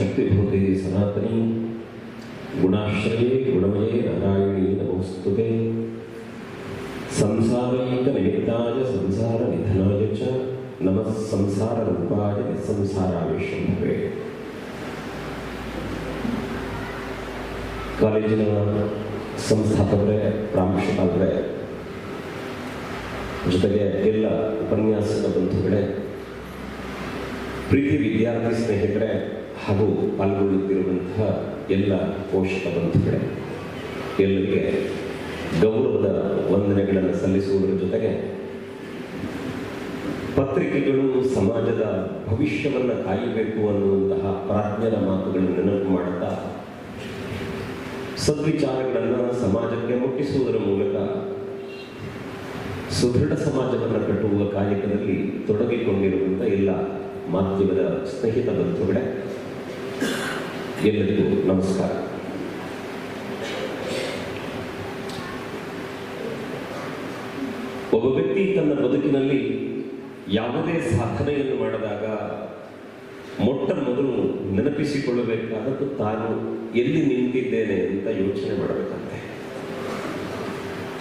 शक्तिभूते सनातनी। गुणाश्रय गुणमय नारायणी नमोस्तुते संसारैकनिमित्ताय संसारनिधनाय च नमः संसाररूपाय निस्संसाराविष्णवे ಕಾಲೇಜಿನ कॉलेज संस्थापक प्रांशुपाल जो उपन्यास बंधु प्रीति विद्यार्थी स्नेहितर ಹಾಗೂ ಪಾಲ್ಗೊಳ್ಳುತ್ತಿರುವಂತಹ ಎಲ್ಲ ಪೋಷಕ ಬಂಧುಗಳೇ, ಎಲ್ಲರಿಗೆ ಗೌರವದ ವಂದನೆಗಳನ್ನು ಸಲ್ಲಿಸುವುದರ ಜೊತೆಗೆ ಪತ್ರಿಕೆಗಳು ಸಮಾಜದ ಭವಿಷ್ಯವನ್ನು ಕಾಯಬೇಕು ಅನ್ನುವಂತಹ ಪ್ರಾಜ್ಞರ ಮಾತುಗಳನ್ನು ನೆನಪು ಮಾಡುತ್ತಾ ಸದ್ವಿಚಾರಗಳನ್ನು ಸಮಾಜಕ್ಕೆ ಮುಟ್ಟಿಸುವುದರ ಮೂಲಕ ಸುದೃಢ ಸಮಾಜವನ್ನು ಕಟ್ಟುವ ಕಾಯಕದಲ್ಲಿ ತೊಡಗಿಕೊಂಡಿರುವಂಥ ಎಲ್ಲ ಮಾಧ್ಯಮದ ಸ್ನೇಹಿತ ಬಂಧುಗಳೇ ಎಲ್ಲರಿಗೂ ನಮಸ್ಕಾರ. ಒಬ್ಬ ವ್ಯಕ್ತಿ ತನ್ನ ಬದುಕಿನಲ್ಲಿ ಯಾವುದೇ ಸಾಧನೆಯನ್ನು ಮಾಡಿದಾಗ ಮೊಟ್ಟ ಮೊದಲು ನೆನಪಿಸಿಕೊಳ್ಳಬೇಕಾದದ್ದು, ತಾನು ಎಲ್ಲಿ ನಿಂತಿದ್ದೇನೆ ಅಂತ ಯೋಚನೆ ಮಾಡಬೇಕಂತೆ.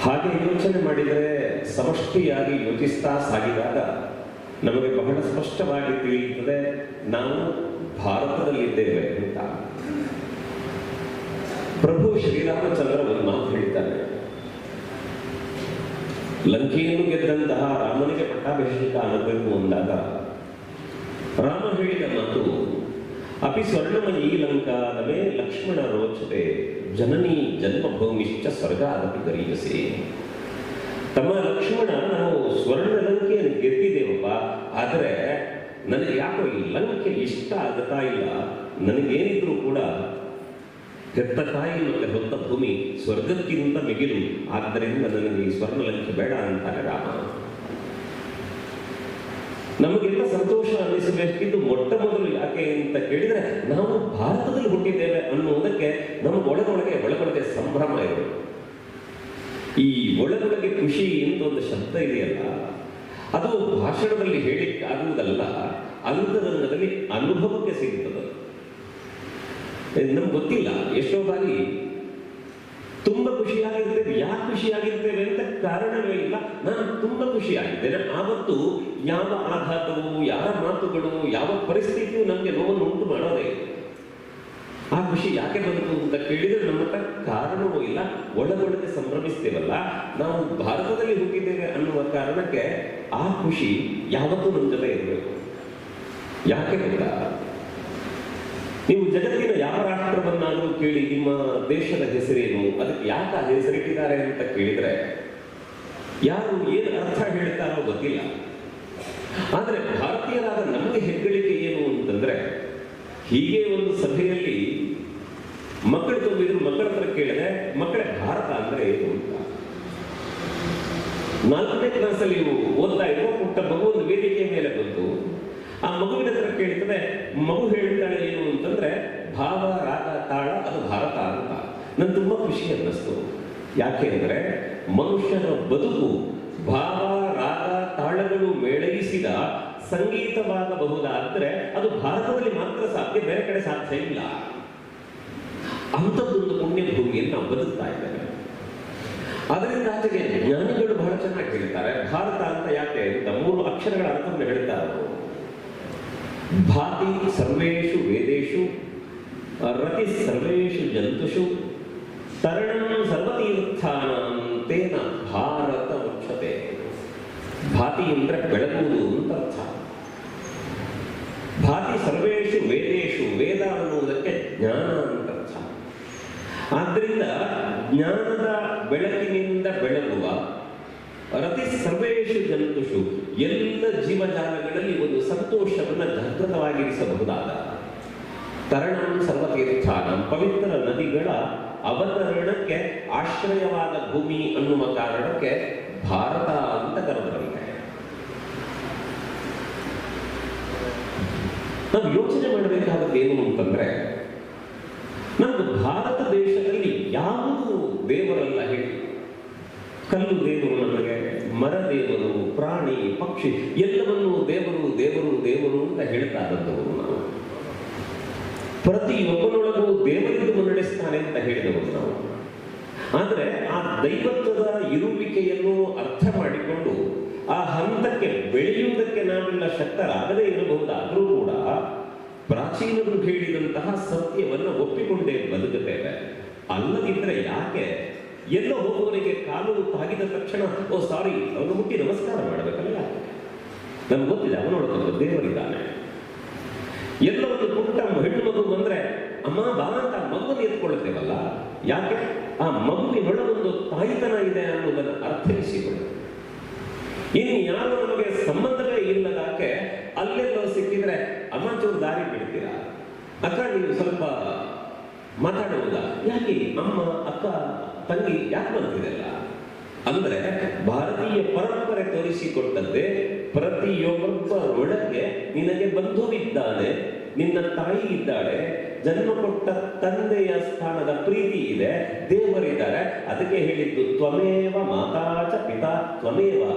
ಹಾಗೆ ಯೋಚನೆ ಮಾಡಿದರೆ ಸಮಷ್ಟಿಯಾಗಿ ಯೋಚಿಸ್ತಾ ಸಾಗಿದಾಗ ನಮಗೆ ಬಹಳ ಸ್ಪಷ್ಟವಾಗಿ ತಿಳಿಯುತ್ತದೆ, ನಾವು ಭಾರತದಲ್ಲಿದ್ದೇವೆ ಅಂತ. ಪ್ರಭು ಶ್ರೀರಾಮಚಂದ್ರ ಒಂದು ಮಾತು ಹೇಳ್ತಾರೆ ಲಂಕೆಯನ್ನು ಗೆದ್ದಂತಹ ರಾಮನಿಗೆ ಪಟ್ಟಾಭಿಷೇಕ ಆಗಬೇಕು ಅಂದಾಗ ರಾಮ ಹೇಳಿದ ಮಾತು, ಅಪಿ ಸ್ವರ್ಣಮಯೀ ಲಂಕಾದವೇ ಲಕ್ಷ್ಮಣ ರೋಚತೆ, ಜನನಿ ಜನ್ಮಭೂಮಿಶ್ಚ ಸ್ವರ್ಗಾದಪಿ ಗರೀಯಸೆ. ತಮ್ಮ ಲಕ್ಷ್ಮಣ ನಾವು ಸ್ವರ್ಣ ಲಂಕೆಯನ್ನು ಗೆದ್ದಿದ್ದೇವಪ್ಪ, ಆದರೆ ನನಗೆ ಯಾಕೋ ಈ ಲಂಕೆ ಇಷ್ಟ ಆಗತಾ ಇಲ್ಲ, ನನಗೇನಿದ್ರು ಕೂಡ ಹೆತ್ತ ತಾಯಿ ಮತ್ತೆ ಹೊತ್ತ ಭೂಮಿ ಸ್ವರ್ಗಕ್ಕಿಂತ ಮಿಗಿಲು. ಆದ್ದರಿಂದ ನನಗೆ ಈ ಸ್ವರ್ಣ ಲಂಕೆ ಬೇಡ ಅಂತಾರೆ ರಾಮ ನಮಗೆಲ್ಲ ಸಂತೋಷ ಅನ್ನಿಸಬೇಕಿದ್ದು ಮೊಟ್ಟ ಮೊದಲು ಯಾಕೆ ಅಂತ ಕೇಳಿದ್ರೆ ನಾವು ಭಾರತದಲ್ಲಿ ಹುಟ್ಟಿದ್ದೇವೆ ಅನ್ನುವುದಕ್ಕೆ ನಮ್ಮ ಒಳಗೊಳಗೆ ಒಳಗೊಳಗೆ ಸಂಭ್ರಮ ಇದೆ. ಈ ಒಳಗೊಳಗೆ ಖುಷಿ ಅಂತ ಒಂದು ಶಬ್ದ ಇದೆಯಲ್ಲ, ಅದು ಭಾಷಣದಲ್ಲಿ ಹೇಳಿಕ್ಕೆ ಆಗುವುದಲ್ಲ ಅಂತರಂಗದಲ್ಲಿ ಅನುಭವಕ್ಕೆ ಸಿಗುತ್ತದೆ ನಮ್ಗೆ ಗೊತ್ತಿಲ್ಲ. ಎಷ್ಟೋ ಬಾರಿ ತುಂಬಾ ಖುಷಿಯಾಗಿರ್ತೇವೆ. ಯಾಕೆ ಖುಷಿಯಾಗಿರ್ತೇವೆ ಅಂತ ಕಾರಣವೇ ಇಲ್ಲ. ನಾನು ತುಂಬಾ ಖುಷಿಯಾಗಿದ್ದೇನೆ. ಆವತ್ತು ಯಾವ ಆಘಾತವು ಯಾರ ಮಾತುಗಳು, ಯಾವ ಪರಿಸ್ಥಿತಿಯು ನಮಗೆ ನೋವನ್ನು ಉಂಟು ಮಾಡೋದೇ. ಆ ಖುಷಿ ಯಾಕೆ ಬಂತು ಅಂತ ಕೇಳಿದ್ರೆ ನಮ್ಮ ಹತ್ರ ಕಾರಣವೂ ಇಲ್ಲ. ಒಳಗೊಳಗೆ ಸಂಭ್ರಮಿಸ್ತೇವಲ್ಲ. ನಾವು ಭಾರತದಲ್ಲಿ ಹೋಗಿದ್ದೇವೆ ಅನ್ನುವ ಕಾರಣಕ್ಕೆ ಆ ಖುಷಿ ಯಾವತ್ತೂ ನಮ್ಮ ಜೊತೆ ಇರಬೇಕು. ಯಾಕೆ ಗೊತ್ತಾ? ನೀವು ಜಗತ್ತಿನ ಯಾವ ರಾಷ್ಟ್ರವನ್ನಾದರೂ ಕೇಳಿ ನಿಮ್ಮ ದೇಶದ ಹೆಸರೇನು, ಅದಕ್ಕೆ ಯಾಕೆ ಆ ಹೆಸರಿಟ್ಟಿದ್ದಾರೆ ಅಂತ ಕೇಳಿದ್ರೆ, ಯಾರು ಏನು ಅರ್ಥ ಹೇಳ್ತಾರೋ ಗೊತ್ತಿಲ್ಲ. ಆದರೆ ಭಾರತೀಯರಾದ ನಮಗೆ ಹೆಗ್ಗಳಿಕೆ ಏನು ಅಂತಂದ್ರೆ, ಹೀಗೆ ಒಂದು ಸಭೆಯಲ್ಲಿ ಮಕ್ಕಳು ತುಂಬಿದ್ರು ಮಕ್ಕಳ ಹತ್ರ ಕೇಳಿದ್ರೆ, ಮಕ್ಕಳ ಭಾರತ ಅಂದ್ರೆ ಏನು ಅಂತ. ನಾಲ್ಕನೇ ಕ್ಲಾಸಲ್ಲಿ ನೀವು ಓದ್ತಾ ಇರುವ ಪುಟ್ಟ ಮಗು ಒಂದು ವೇದಿಕೆಯ ಮೇಲೆ ಬಂತು. ಆ ಮಗುವಿನ ಹತ್ರ ಕೇಳ್ತದೆ, ಮಗು ಹೇಳ್ತಾಳೆ ಏನು ಅಂತಂದ್ರೆ ಭಾವ ರಾಗ ತಾಳ ಅದು ಭಾರತ ಅಂತ ನನ್ ತುಂಬಾ ಖುಷಿ ಅನ್ನಿಸ್ತು ಯಾಕೆ ಅಂದರೆ ಮನುಷ್ಯನ ಬದುಕು ಭಾವ, ರಾಗ, ತಾಳಗಳು ಮೇಳೈಸಿದ ಸಂಗೀತವಾಗಬಹುದಾದ್ರೆ ಅದು ಭಾರತದಲ್ಲಿ ಮಾತ್ರ ಸಾಧ್ಯ, ಬೇರೆ ಕಡೆ ಸಾಧ್ಯ ಇಲ್ಲ. ಅಂಥದ್ದೊಂದು ಪುಣ್ಯ ಭೂಮಿಯನ್ನು ನಾವು ಬದುಕ್ತಾ ಇದ್ದೇವೆ. ಅದರಿಂದ ಆಚೆಗೆ ಜ್ಞಾನಿಗಳು ಬಹಳ ಚೆನ್ನಾಗಿ ಹೇಳ್ತಾರೆ, ಭಾರತ ಅಂತ ಯಾಕೆ ಅಂತ ಮೂರು ಅಕ್ಷರಗಳ ಅರ್ಥವನ್ನು ಹೇಳ್ತಾರೆ ಭಾತಿ ಸರ್ವೇಷು ವೇದೇಶು ರತಿ ಸರ್ವೇಷು ಜಂತುಷು ತರಣಂ ಸರ್ವತೀರ್ಥಾನಾಂ ತೇನ ಭಾರತ ಮುಖ್ಯತೆ. ಭಾತಿ ಅಂದ್ರೆ ಬೆಳಗುವುದು ಅಂತ ಅರ್ಥ. ಭಾತಿ ಸರ್ವೇಷು ವೇದೇಶು ವೇದ ಅನ್ನುವುದಕ್ಕೆ ಜ್ಞಾನ ಅಂತ ಅರ್ಥ. ಆದ್ರಿಂದ ಜ್ಞಾನದ ಬೆಳಕಿನಿಂದ ಬೆಳಗುವ ರತಿ ಸರ್ವೇಷು ಜಂತುಷು ಎಲ್ಲ ಜೀವಜಾಲಗಳಲ್ಲಿ ಒಂದು ಸಂತೋಷವನ್ನು ಜಾಗೃತವಾಗಿರಿಸಬಹುದಾದ. ತರಣಂ ಸರ್ವತೀರ್ಥಾನ ಪವಿತ್ರ ನದಿಗಳ ಅವತರಣಕ್ಕೆ ಆಶ್ರಯವಾದ ಭೂಮಿ ಅನ್ನುವ ಕಾರಣಕ್ಕೆ ಭಾರತ ಅಂತ ಕರೆದರಂತೆ ನಾವು ಯೋಚನೆ ಮಾಡಬೇಕಾದದ್ದು ಏನು ಅಂತಂದ್ರೆ ನಮ್ಮ ಭಾರತ ದೇಶದಲ್ಲಿ ಯಾವುದು ದೇವರಲ್ಲ ಹೇಳಿ. ಕಲ್ಲು ದೇವರು ನಮಗೆ, ಮರ ದೇವರು, ಪ್ರಾಣಿ, ಪಕ್ಷಿ, ಎಲ್ಲವನ್ನೂ ದೇವರು ದೇವರು ದೇವರು ಅಂತ ಹೇಳ್ತಾ ಇದ್ದವರು ನಾವು. ಪ್ರತಿಯೊಬ್ಬನೊಳಗೂ ದೇವರಿದ್ದು ಮುನ್ನಡೆಸ್ತಾನೆ ಅಂತ ಹೇಳಿದವರು ನಾವು. ಆದರೆ ಆ ದೈವತ್ವದ ಇರುವಿಕೆಯನ್ನು ಅರ್ಥ ಮಾಡಿಕೊಂಡು ಆ ಹಂತಕ್ಕೆ ಬೆಳೆಯುವುದಕ್ಕೆ ನಾವೆಲ್ಲ ಶಕ್ತರಾಗದೇ ಇರಬಹುದಾದರೂ ಕೂಡ ಪ್ರಾಚೀನರು ಹೇಳಿದಂತಹ ಸತ್ಯವನ್ನು ಒಪ್ಪಿಕೊಂಡೇ ಬದುಕುತ್ತೇವೆ. ಅಲ್ಲದಿದ್ದರೆ ಯಾಕೆ? ಎಲ್ಲೋ ಹೋಗುವವರಿಗೆ ಕಾಲು ತಾಗಿದ ತಕ್ಷಣ, ಓ, ಸಾರಿ, ಅವನು ಮುಟ್ಟಿ ನಮಸ್ಕಾರ ಮಾಡಬೇಕಲ್ಲ ನಮ್ಗೆ ಗೊತ್ತಿದೆ, ಅವನೊಳಗೊಂದು ದೇವರಿದ್ದಾನೆ. ಎಲ್ಲೋ ಒಂದು ಪುಟ್ಟ ಹೆಣ್ಣು ಮಗು ಬಂದ್ರೆ ಅಮ್ಮ, ಬಾ ಅಂತ ಮಗುವನ್ನು ಎತ್ಕೊಳ್ತೇವಲ್ಲ ಯಾಕೆ? ಆ ಮಗುವಿನೊಳಗೊಂದು ತಾಯಿತನ ಇದೆ ಅನ್ನೋದನ್ನು ಅರ್ಥೈಸಿಕೊಳ್ಳಿ. ಇನ್ನು ಯಾರು ನಮಗೆ ಸಂಬಂಧವೇ ಇಲ್ಲದಾಕೆ ಅಲ್ಲೆಲ್ಲೋ ಸಿಕ್ಕಿದ್ರೆ ಅಮ್ಮ ಚೂರು ದಾರಿ ಬಿಡ್ತೀರಾ? ಅಕ್ಕ, ನೀವು ಸ್ವಲ್ಪ ಮಾತಾಡುವುದಾ? ಯಾಕೆ? ಅಮ್ಮ, ಅಕ್ಕ, ತಂಗಿ ಯಾಕೆ ಬಂತಿದೆಲ್ಲ ಅಂದ್ರೆ ಭಾರತೀಯ ಪರಂಪರೆ ತೋರಿಸಿಕೊಟ್ಟಂತೆ ಪ್ರತಿಯೊಬ್ಬರೊಳಗೆ ನಿನಗೆ ಬಂಧುವಿದ್ದಾನೆ. ನಿನ್ನ ತಾಯಿ ಇದ್ದಾಳೆ, ಜನ್ಮ ಕೊಟ್ಟ ತಂದೆಯ ಸ್ಥಾನದ ಪ್ರೀತಿ ಇದೆ, ದೇವರಿದ್ದಾರೆ. ಅದಕ್ಕೆ ಹೇಳಿದ್ದು, ತ್ವಮೇವ ಮಾತಾಚ ಪಿತಾ, ತ್ವಮೇವ.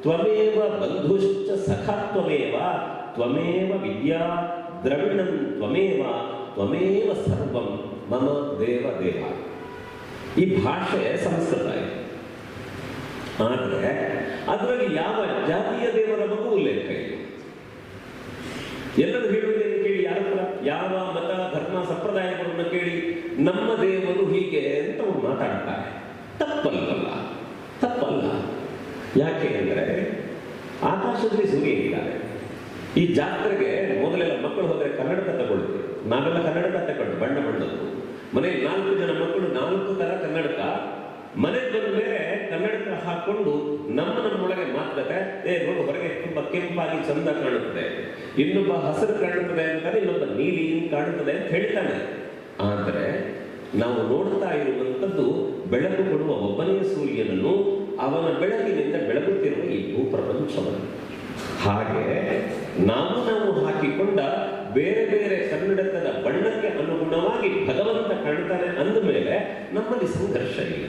ತ್ವಮೇವ ಬಂಧುಶ್ಚ ಸಖ ತ್ವಮೇವ. ತ್ವಮೇವ ವಿದ್ಯಾ, ದ್ರವಿಣಂ ತ್ವಮೇವ. ತ್ವಮೇವ ಸರ್ವಂ ಮಮ ದೇವ ದೇವ. ಈ ಭಾಷೆ ಸಂಸ್ಕೃತ ಆದರೆ, ಅದರಲ್ಲಿ ಯಾವ ಜಾತಿಯ ದೇವರ ಬಗ್ಗೆ ಉಲ್ಲೇಖ ಇಲ್ಲ. ಎಲ್ಲರೂ ಹತ್ರ ಯಾವ ಮತ ಧರ್ಮ ಸಂಪ್ರದಾಯಗಳನ್ನು ಕೇಳಿ ನಮ್ಮ ದೇವರು ಹೀಗೆ ಅಂತ ಅವ್ರು ಮಾತಾಡ್ತಾರೆ. ತಪ್ಪಲ್ಲವಲ್ಲ ತಪ್ಪಲ್ಲ. ಯಾಕೆ ಅಂದರೆ ಆಕಾಶದಲ್ಲಿ ಸೂರ್ಯ ಇದ್ದಾರೆ ಈ ಜಾತ್ರೆಗೆ ಮೊದಲೆಲ್ಲ ಮಕ್ಕಳು ಹೋದರೆ ಕನ್ನಡದ ತಗೊಳ್ತೀವಿ ನಾವೆಲ್ಲ ಕನ್ನಡದ ತಗೊಂಡು ಬಣ್ಣ ಬಣ್ಣದ್ದು ಮನೆ ನಾಲ್ಕು ಜನ ಮಕ್ಕಳು, ನಾಲ್ಕು ತರ ಕನ್ನಡಕ. ಮನೆ ಬಂದ ಮೇಲೆ ಕನ್ನಡಕ ಹಾಕೊಂಡು ನಮ್ಮ ನಮ್ಮೊಳಗೆ ಮಾತುಕತೆ, ಏ ನೋಡು, ಹೊರಗೆ ತುಂಬಾ ಕೆಂಪಾಗಿ ಚಂದ ಕಾಣುತ್ತದೆ. ಇನ್ನೊಬ್ಬ ಹಸಿರು ಕಾಣುತ್ತದೆ ಅಂತಾನೆ ಇನ್ನೊಬ್ಬ ನೀಲಿ ಕಾಣುತ್ತದೆ ಅಂತ ಹೇಳ್ತಾನೆ. ಆದರೆ ನಾವು ನೋಡ್ತಾ ಇರುವಂಥದ್ದು ಬೆಳಕು ಕೊಡುವ ಒಬ್ಬನೇ ಸೂರ್ಯನನ್ನು ಅವನ ಬೆಳಕಿನಿಂದ ಬೆಳಗುತ್ತಿರುವ ಈ ಭೂಪ್ರಪಂಚವನ್ನು. ಹಾಗೆ ನಾವು ನಾವು ಹಾಕಿಕೊಂಡ ಬೇರೆ ಬೇರೆ ಕನ್ನಡಕದ ಬಣ್ಣಕ್ಕೆ ಅನುಗುಣವಾಗಿ ಭಗವಂತ ಕಾಣ್ತಾನೆ ಅಂದ ಮೇಲೆ ನಮ್ಮಲ್ಲಿ ಸಂಘರ್ಷ ಇಲ್ಲ.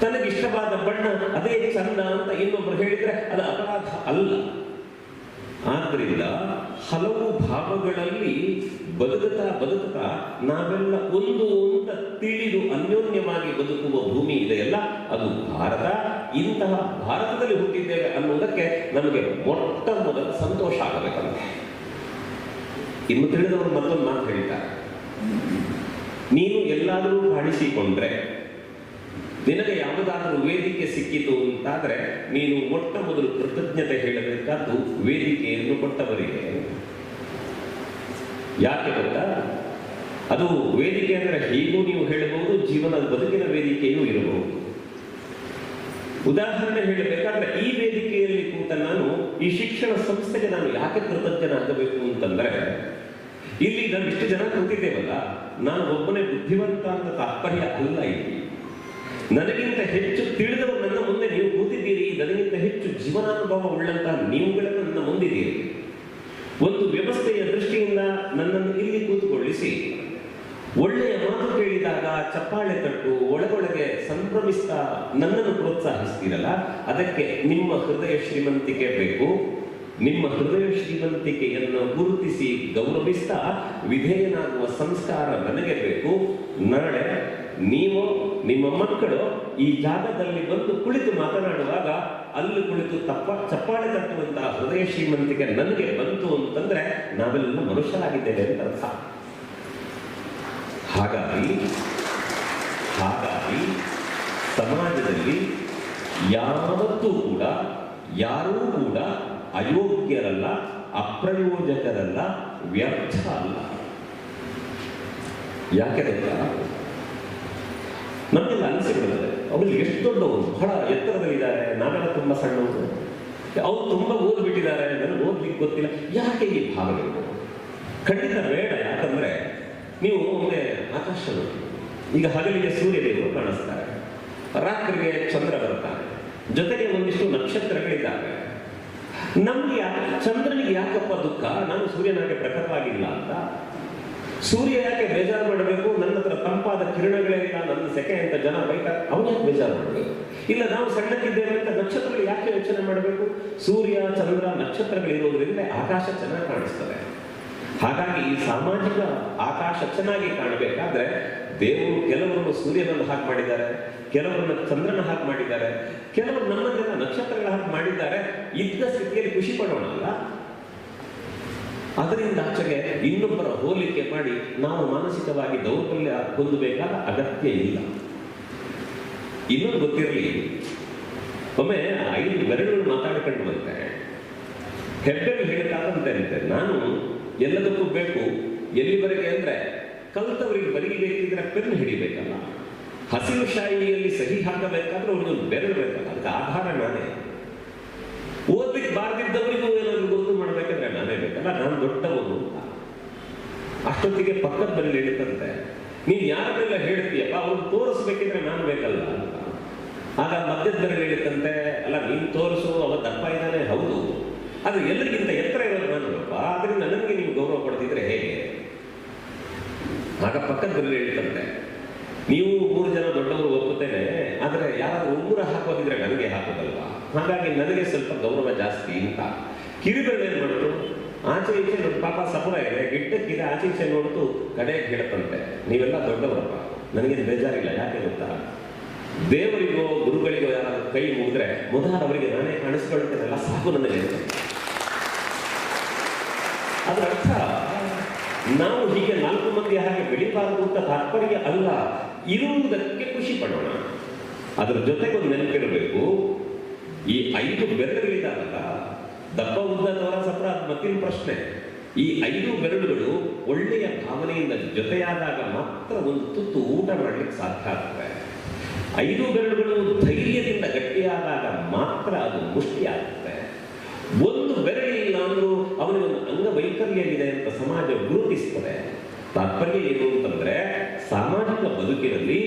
ತನಗಿಷ್ಟವಾದ ಬಣ್ಣ, ಅದೇ ಚಂದ ಅಂತ ಇನ್ನೊಬ್ರು ಹೇಳಿದ್ರೆ ಅದು ಅಪರಾಧ ಅಲ್ಲ. ಆದ್ರಿಂದ ಹಲವು ಭಾವಗಳಲ್ಲಿ ಬದುಕುತ್ತಾ ಬದುಕುತ್ತಾ ನಾವೆಲ್ಲ ಒಂದು ಅಂತ ತಿಳಿದು ಅನ್ಯೋನ್ಯವಾಗಿ ಬದುಕುವ ಭೂಮಿ ಇದೆಯಲ್ಲ ಅದು ಭಾರತ. ಇಂತಹ ಭಾರತದಲ್ಲಿ ಹುಟ್ಟಿದ್ದೇವೆ ಅನ್ನುವುದಕ್ಕೆ ನಮಗೆ ಮೊಟ್ಟ ಮೊದಲ ಸಂತೋಷ ಆಗಬೇಕಂತೆ. ಇನ್ನು ತಿಳಿದವರು ಮತ್ತೊಂದು ಮಾತು ಹೇಳ್ತಾರೆ. ನೀನು ಎಲ್ಲಾದರೂ ಕಾಣಿಸಿಕೊಂಡ್ರೆ ನಿನಗೆ ಯಾವುದಾದರೂ ವೇದಿಕೆ ಸಿಕ್ಕಿತು ಅಂತಾದ್ರೆ ನೀನು ಮೊಟ್ಟ ಮೊದಲು ಕೃತಜ್ಞತೆ ಹೇಳಬೇಕಾದ್ದು ವೇದಿಕೆಯನ್ನು ಕೊಟ್ಟವರಿಗೆ ಯಾಕೆ ಗೊತ್ತಾ? ಅದು ವೇದಿಕೆ ಅಂದ್ರೆ ಹೀಗೂ ನೀವು ಹೇಳಬಹುದು, ಜೀವನದ ಬದುಕಿನ ವೇದಿಕೆಯೂ ಇರಬಹುದು. ಉದಾಹರಣೆ ಹೇಳಬೇಕಾದ್ರೆ ಈ ವೇದಿಕೆಯಲ್ಲಿ ಕೂತ ನಾನು ಈ ಶಿಕ್ಷಣ ಸಂಸ್ಥೆಗೆ ನಾನು ಯಾಕೆ ಕೃತಜ್ಞನಾಗಬೇಕು ಅಂತಂದ್ರೆ, ಇಲ್ಲಿ ನಾವು ಇಷ್ಟು ಜನ ಕೂತಿದ್ದೇವಲ್ಲ, ನಾನು ಒಬ್ಬನೇ ಬುದ್ಧಿವಂತ ಅಂತ ತಾತ್ಪರ್ಯ ಅಲ್ಲ ಇಲ್ಲಿ. ನನಗಿಂತ ಹೆಚ್ಚು ತಿಳಿದವರು ನನ್ನ ಮುಂದೆ ನೀವು ಕೂತಿದ್ದೀರಿ, ನನಗಿಂತ ಹೆಚ್ಚು ಜೀವನಾನುಭವ ಉಳ್ಳಂತಹ ನೀವುಗಳನ್ನು ನನ್ನ ಮುಂದಿದ್ದೀರಿ. ಒಂದು ವ್ಯವಸ್ಥೆಯ ದೃಷ್ಟಿಯಿಂದ ನನ್ನನ್ನು ಇಲ್ಲಿ ಕೂತುಕೊಳ್ಳಿಸಿ. ಒಳ್ಳೆಯ ಮಾತು ಕೇಳಿದಾಗ ಚಪ್ಪಾಳೆ ತಟ್ಟು ಒಳಗೊಳಗೆ ಸಂಭ್ರಮಿಸ್ತಾ ನನ್ನನ್ನು ಪ್ರೋತ್ಸಾಹಿಸ್ತೀರಲ್ಲ, ಅದಕ್ಕೆ ನಿಮ್ಮ ಹೃದಯ ಶ್ರೀಮಂತಿಕೆ ಬೇಕು. ನಿಮ್ಮ ಹೃದಯ ಶ್ರೀಮಂತಿಕೆಯನ್ನು ಗುರುತಿಸಿ ಗೌರವಿಸ್ತಾ ವಿಧೇಯನಾಗುವ ಸಂಸ್ಕಾರ ನನಗೆ ಬೇಕು. ನಾಳೆ ನೀವು, ನಿಮ್ಮ ಮಕ್ಕಳು ಈ ಜಾಗದಲ್ಲಿ ಬಂದು ಕುಳಿತು ಮಾತನಾಡುವಾಗ ಅಲ್ಲಿ ಕುಳಿತು ತಪ್ಪ, ಚಪ್ಪಾಳೆ ತಟ್ಟುವಂತಹ ಹೃದಯ ಶ್ರೀಮಂತಿಕೆ ನನಗೆ ಬಂತು ಅಂತಂದ್ರೆ ನಾವೆಲ್ಲ ಮನುಷ್ಯರಾಗಿದ್ದೇವೆ ಅಂತ ಅರ್ಥ. ಹಾಗಾಗಿ ಹಾಗಾಗಿ ಸಮಾಜದಲ್ಲಿ ಯಾವತ್ತೂ ಕೂಡ, ಯಾರೂ ಕೂಡ ಅಯೋಗ್ಯರಲ್ಲ, ಅಪ್ರಯೋಜಕರಲ್ಲ, ವ್ಯರ್ಥ ಅಲ್ಲ. ಯಾಕೆ ಗೊತ್ತಾ? ನಮಗೆಲ್ಲ ಅನಿಸಿಕೊಳ್ಳುತ್ತೆ ಅವರಲ್ಲಿ ಎಷ್ಟು ದೊಡ್ಡವರು ಬಹಳ ಎತ್ತರದಲ್ಲಿದ್ದಾರೆ ನಾವೆಲ್ಲ ತುಂಬ ಸಣ್ಣವರು ಅವ್ರು ತುಂಬ ಓದ್ಬಿಟ್ಟಿದ್ದಾರೆ ನನಗೆ ಓದ್ಲಿಕ್ಕೆ ಗೊತ್ತಿಲ್ಲ. ಯಾಕೆ ಈ ಭಾವಗಳು ಖಂಡಿತ ಬೇಡ, ಯಾಕಂದ್ರೆ ನೀವು ಮುಂದೆ ಆಕಾಶ ಈಗ ಹಗಲಿಗೆ ಸೂರ್ಯದೇವರು ಕಾಣಿಸ್ತಾರೆ. ರಾತ್ರಿಗೆ ಚಂದ್ರ ಬರ್ತಾರೆ ಜೊತೆಗೆ ಒಂದಿಷ್ಟು ನಕ್ಷತ್ರಗಳಿದ್ದಾವೆ. ನಮ್ಗೆ ಚಂದ್ರನಿಗೆ ಯಾಕಪ್ಪ ದುಃಖ? ನಾನು ಸೂರ್ಯನಾಗೆ ಪ್ರಕಟವಾಗಿಲ್ಲ ಅಂತ. ಸೂರ್ಯ ಯಾಕೆ ಬೇಜಾರು ಮಾಡಬೇಕು? ನನ್ನ ತಂಪಾದ ಕಿರಣಗಳೇ ಇಲ್ಲ ನನ್ನ ಸೆಕೆ ಅಂತ ಜನ ಬೈತಾರೆ ಅವನ್ಯಾಕೆ ಬೇಜಾರು ಇಲ್ಲ ನಾವು ಸಣ್ಣಕ್ಕಿದ್ದೇವೆ ಅಂತ ನಕ್ಷತ್ರಗಳು ಯಾಕೆ ಯೋಚನೆ ಮಾಡಬೇಕು? ಸೂರ್ಯ, ಚಂದ್ರ ನಕ್ಷತ್ರಗಳಿರೋದ್ರಿಂದ ಆಕಾಶ ಚೆನ್ನಾಗಿ ಕಾಣಿಸ್ತದೆ. ಹಾಗಾಗಿ ಈ ಸಾಮಾಜಿಕ ಆಕಾಶ ಚೆನ್ನಾಗಿ ಕಾಣಬೇಕಾದ್ರೆ ದೇವರು ಕೆಲವರನ್ನು ಸೂರ್ಯನನ್ನು ಹಾಕಿ ಮಾಡಿದ್ದಾರೆ, ಕೆಲವರನ್ನು ಚಂದ್ರನ ಹಾಕಿ ಮಾಡಿದ್ದಾರೆ, ಕೆಲವರು ನಮ್ಮನ್ನೆಲ್ಲ ನಕ್ಷತ್ರಗಳ ಹಾಕಿ ಮಾಡಿದ್ದಾರೆ, ಇದ್ದ ಸ್ಥಿತಿಯಲ್ಲಿ ಖುಷಿ ಪಡೋಣ ಅಲ್ಲ ಅದರಿಂದ ಆಚೆಗೆ ಇನ್ನೊಬ್ಬರ ಹೋಲಿಕೆ ಮಾಡಿ ನಾವು ಮಾನಸಿಕವಾಗಿ ದೌರ್ಬಲ್ಯ ಹೊಂದಬೇಕಾದ ಅಗತ್ಯ ಇಲ್ಲ. ಇನ್ನೊಂದು ಗೊತ್ತಿರಲಿ, ಒಮ್ಮೆ ಐದು ಬೆರಳುಗಳು ಮಾತಾಡ್ಕೊಂಡು ಬಂತೆ ಹೆಬ್ಬೆರಳು ಹೇಳ್ತಾರಂತೆ ಅಂತೆ, ನಾನು ಎಲ್ಲದಕ್ಕೂ ಬೇಕು, ಎಲ್ಲಿವರೆಗೆ ಅಂದ್ರೆ ಕಲ್ತವರಿಗೆ ಬರೀಬೇಕಿದ್ರೆ ಪೆನ್ ಹಿಡಿಬೇಕಲ್ಲ. ಹಸಿರು ಶಾಯಿಯಲ್ಲಿ ಸಹಿ ಹಾಕಬೇಕಾದ್ರೆ ಅವ್ರಿಗೊಂದು ಬೆರಳು ಬೇಕಲ್ಲ, ಅದಕ್ಕೆ ಆಧಾರ ನಾನೇ. ಓದ್ಲಿಕ್ಕೆ ಬಾರದಿದ್ದವರಿಗೂ ದೊಡ್ಡವರು ನಾನು ದೊಡ್ಡವನು ಅಂತ. ಅಷ್ಟೊತ್ತಿಗೆ ಪಕ್ಕದ ಬೆರಳು ಹಿಡಿತಂತೆ ನೀನ್ ಯಾರನ್ನೆಲ್ಲ ಹೇಳ್ತೀಯಪ್ಪ? ಅವ್ರು ತೋರಿಸ್ಬೇಕಿದ್ರೆ ನಾನು ಬೇಕಲ್ಲ ಆಗ ಮಧ್ಯದ ಬೆರಳು ಹಿಡಿತಂತೆ ಅಲ್ಲ, ನೀನು ತೋರಿಸು, ಅವ ದಪ್ಪ ಇದ್ದಾನೆ. ಹೌದು. ಅದು ಎಲ್ಲರಿಗಿಂತ ಎತ್ತರ ಇರೋದು ನಾನಲ್ಲಪ್ಪ ಆದ್ರಿಂದ ನನಗೆ ನೀವು ಗೌರವ ಕೊಡ್ತಿದ್ರೆ ಹೇಗೆ? ಆಗ ಪಕ್ಕದ ಬೆರಳು ಹಿಡಿತಂತೆ ನೀವು ಮೂರು ಜನ ದೊಡ್ಡವರು ಒಪ್ಪುತ್ತೇನೆ, ಆದರೆ ಯಾರಾದ್ರೂ ಉಂಗುರ ಹಾಕೋದಿದ್ರೆ ನನಗೆ ಹಾಕೋದಲ್ವಾ? ಹಾಗಾಗಿ ನನಗೆ ಸ್ವಲ್ಪ ಗೌರವ ಜಾಸ್ತಿ ಅಂತ. ಕಿರಿಬೆರಳು ಏನ್ ಮಾಡಿದ್ರು? ಆಚೆ ಈಚೆ ಪಾಪ ಸಪುರ ಇದೆ ಗಿಡ್ಡಕ್ಕಿದೆ ಆಚೆ ಈಚೆ ನೋಡ್ತು ಕಡೆಗೆ ಹೇಳುತ್ತಂತೆ ನೀವೆಲ್ಲ ದೊಡ್ಡವರಪ್ಪ. ನನಗೆ ಬೇಜಾರಿಲ್ಲ, ಯಾಕೆ ಗೊತ್ತಾ? ದೇವರಿಗೋ, ಗುರುಗಳಿಗೋ ಯಾರಾದ್ರೂ ಕೈ ಮುಗಿದ್ರೆ ಮೊದಲ ಅವರಿಗೆ ನಾನೇ ಕಾಣಿಸ್ಕೊಳ್ತೇನೆಲ್ಲ ಸಾಕು ನನಗೆ. ಅದರ ಅರ್ಥ, ನಾವು ಹೀಗೆ ನಾಲ್ಕು ಮಂದಿ ಹಾಗೆ ಬೆಳಿಬಾರದು ಅಂತ ತಾತ್ಪರ್ಯ ಅಲ್ಲ. ಇರುವುದಕ್ಕೆ ಖುಷಿ ಪಡೋಣ. ಅದರ ಜೊತೆಗೆ ಒಂದು ನೆನಪಿರಬೇಕು. ಈ ಐದು ಬೆರಳುಗಳಿದಾವಲ್ಲ ದಪ್ಪ ಉದ್ದದವರ ಸತ್ರ ಅದು ಮತ್ತಿನ ಪ್ರಶ್ನೆ. ಈ ಐದು ಬೆರಳುಗಳು ಒಳ್ಳೆಯ ಭಾವನೆಯಿಂದ ಜೊತೆಯಾದಾಗ ಮಾತ್ರ ಒಂದು ತುತ್ತು ಊಟ ಮಾಡಲಿಕ್ಕೆ ಸಾಧ್ಯ ಆಗ್ತದೆ. ಐದು ಬೆರಳುಗಳು ಧೈರ್ಯದಿಂದ ಗಟ್ಟಿಯಾದಾಗ ಮಾತ್ರ ಅದು ಮುಷ್ಟಿ ಆಗುತ್ತೆ ಒಂದು ಬೆರಳಿಲ್ಲ ಅಂದ್ರೂ ಅವನಿಗೆ ಒಂದು ಅಂಗವೈಕಲ್ಯ ಇದೆ ಅಂತ ಸಮಾಜ ಗುರುತಿಸ್ತದೆ. ತಾತ್ಪರ್ಯ ಏನು ಅಂತಂದ್ರೆ, ಸಾಮಾಜಿಕ ಬದುಕಿನಲ್ಲಿ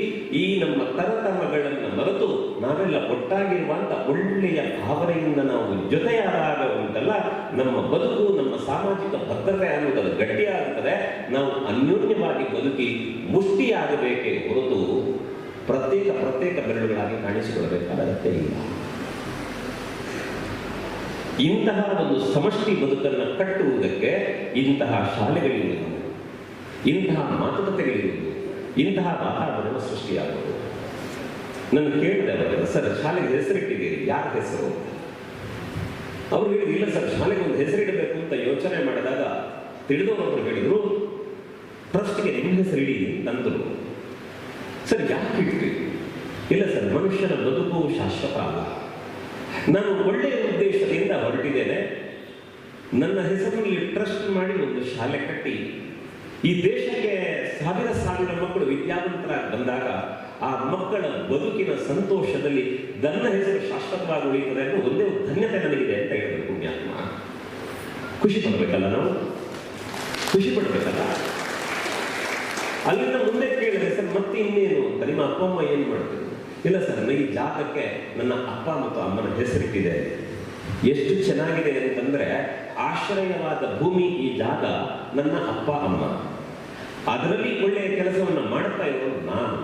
ಈ ನಮ್ಮ ತರತಮಗಳನ್ನು ಮರೆತು ನಾವೆಲ್ಲ ಒಟ್ಟಾಗಿರುವಂತ ಒಳ್ಳೆಯ ಭಾವನೆಯಿಂದ ನಾವು ಜೊತೆಯಾದಾಗ ಉಂಟಲ್ಲ ನಮ್ಮ ಬದುಕು, ನಮ್ಮ ಸಾಮಾಜಿಕ ಭದ್ರತೆ ಅನ್ನೋದು ಗಟ್ಟಿಯಾಗುತ್ತದೆ. ನಾವು ಅನ್ಯೋನ್ಯವಾಗಿ ಬದುಕಿ ಮುಷ್ಟಿಯಾಗಬೇಕೇ ಹೊರತು ಪ್ರತ್ಯೇಕ ಪ್ರತ್ಯೇಕ ಬೆರಳುಗಳಾಗಿ ಕಾಣಿಸಿಕೊಳ್ಳಬೇಕಾದ ಅಗತ್ಯ ಇಲ್ಲ. ಇಂತಹ ಒಂದು ಸಮಷ್ಟಿ ಬದುಕನ್ನು ಕಟ್ಟುವುದಕ್ಕೆ ಇಂತಹ ಶಾಲೆಗಳಿರುವುದು ಇಂತಹ ಮಾತುಕತೆಗಳಿರುವುದು ಇಂತಹ ವಾತಾವರಣ ಸೃಷ್ಟಿಯಾಗುವುದು. ನಾನು ಕೇಳಿದೆ ಸರ್, ಶಾಲೆಗೆ ಹೆಸರಿಟ್ಟಿದ್ದೀರಿ, ಯಾರ ಹೆಸರು? ಅವರು ಹೇಳಿದ್ರು, ಇಲ್ಲ ಸರ್, ಶಾಲೆಗೆ ಒಂದು ಹೆಸರಿಡಬೇಕು ಅಂತ ಯೋಚನೆ ಮಾಡಿದಾಗ ತಿಳಿದವರೊಬ್ಬರು ಹೇಳಿದ್ರು, ಟ್ರಸ್ಟ್ಗೆ ನಿಮ್ಮ ಹೆಸರು ಇಡಿ ನಂದರು ಸರ್, ಯಾಕೆ ಇಟ್ರಿ? ಇಲ್ಲ ಸರ್, ಮನುಷ್ಯನ ಬದುಕು ಶಾಶ್ವತ ಅಲ್ಲ. ನಾನು ಒಳ್ಳೆಯ ಉದ್ದೇಶದಿಂದ ಹೊರಟಿದ್ದೇನೆ. ನನ್ನ ಹೆಸರಿನಲ್ಲಿ ಟ್ರಸ್ಟ್ ಮಾಡಿ ಒಂದು ಶಾಲೆ ಕಟ್ಟಿ ಈ ದೇಶಕ್ಕೆ ಸಾವಿರ ಸಾವಿರ ಮಕ್ಕಳು ವಿದ್ಯಾವಂತರಾಗಿ ಬಂದಾಗ ಆ ಮಕ್ಕಳ ಬದುಕಿನ ಸಂತೋಷದಲ್ಲಿ ನನ್ನ ಹೆಸರು ಶಾಶ್ವತವಾಗಿ ಉಳಿಯುತ್ತದೆ ಅನ್ನೋ ಒಂದೇ ಧನ್ಯತೆ ನನಗಿದೆ ಅಂತ ಹೇಳಬೇಕು ಪುಣ್ಯಾತ್ಮ. ಖುಷಿ ಪಡಬೇಕಲ್ಲ ನಾವು? ಖುಷಿ ಪಡಬೇಕಲ್ಲ? ಅಲ್ಲಿಂದ ಮುಂದೆ ಕೇಳಿದೆ ಸರ್, ಮತ್ತೆ ಇನ್ನೇನು? ಅಂತ ನಿಮ್ಮ ಅಪ್ಪ, ಅಮ್ಮ ಏನ್ ಮಾಡ್ತೀವಿ ಇಲ್ಲ ಸರ್, ನನಗೆ ಈ ಜಾಗಕ್ಕೆ ನನ್ನ ಅಪ್ಪ ಮತ್ತು ಅಮ್ಮನ ಹೆಸರಿಟ್ಟಿದೆ. ಎಷ್ಟು ಚೆನ್ನಾಗಿದೆ ಅಂತಂದ್ರೆ ಆಶ್ರಯವಾದ ಭೂಮಿ ಈ ಜಾಗ ನನ್ನ ಅಪ್ಪ, ಅಮ್ಮ. ಅದರಲ್ಲಿ ಒಳ್ಳೆಯ ಕೆಲಸವನ್ನು ಮಾಡ್ತಾ ಇರೋದು ನಾನು.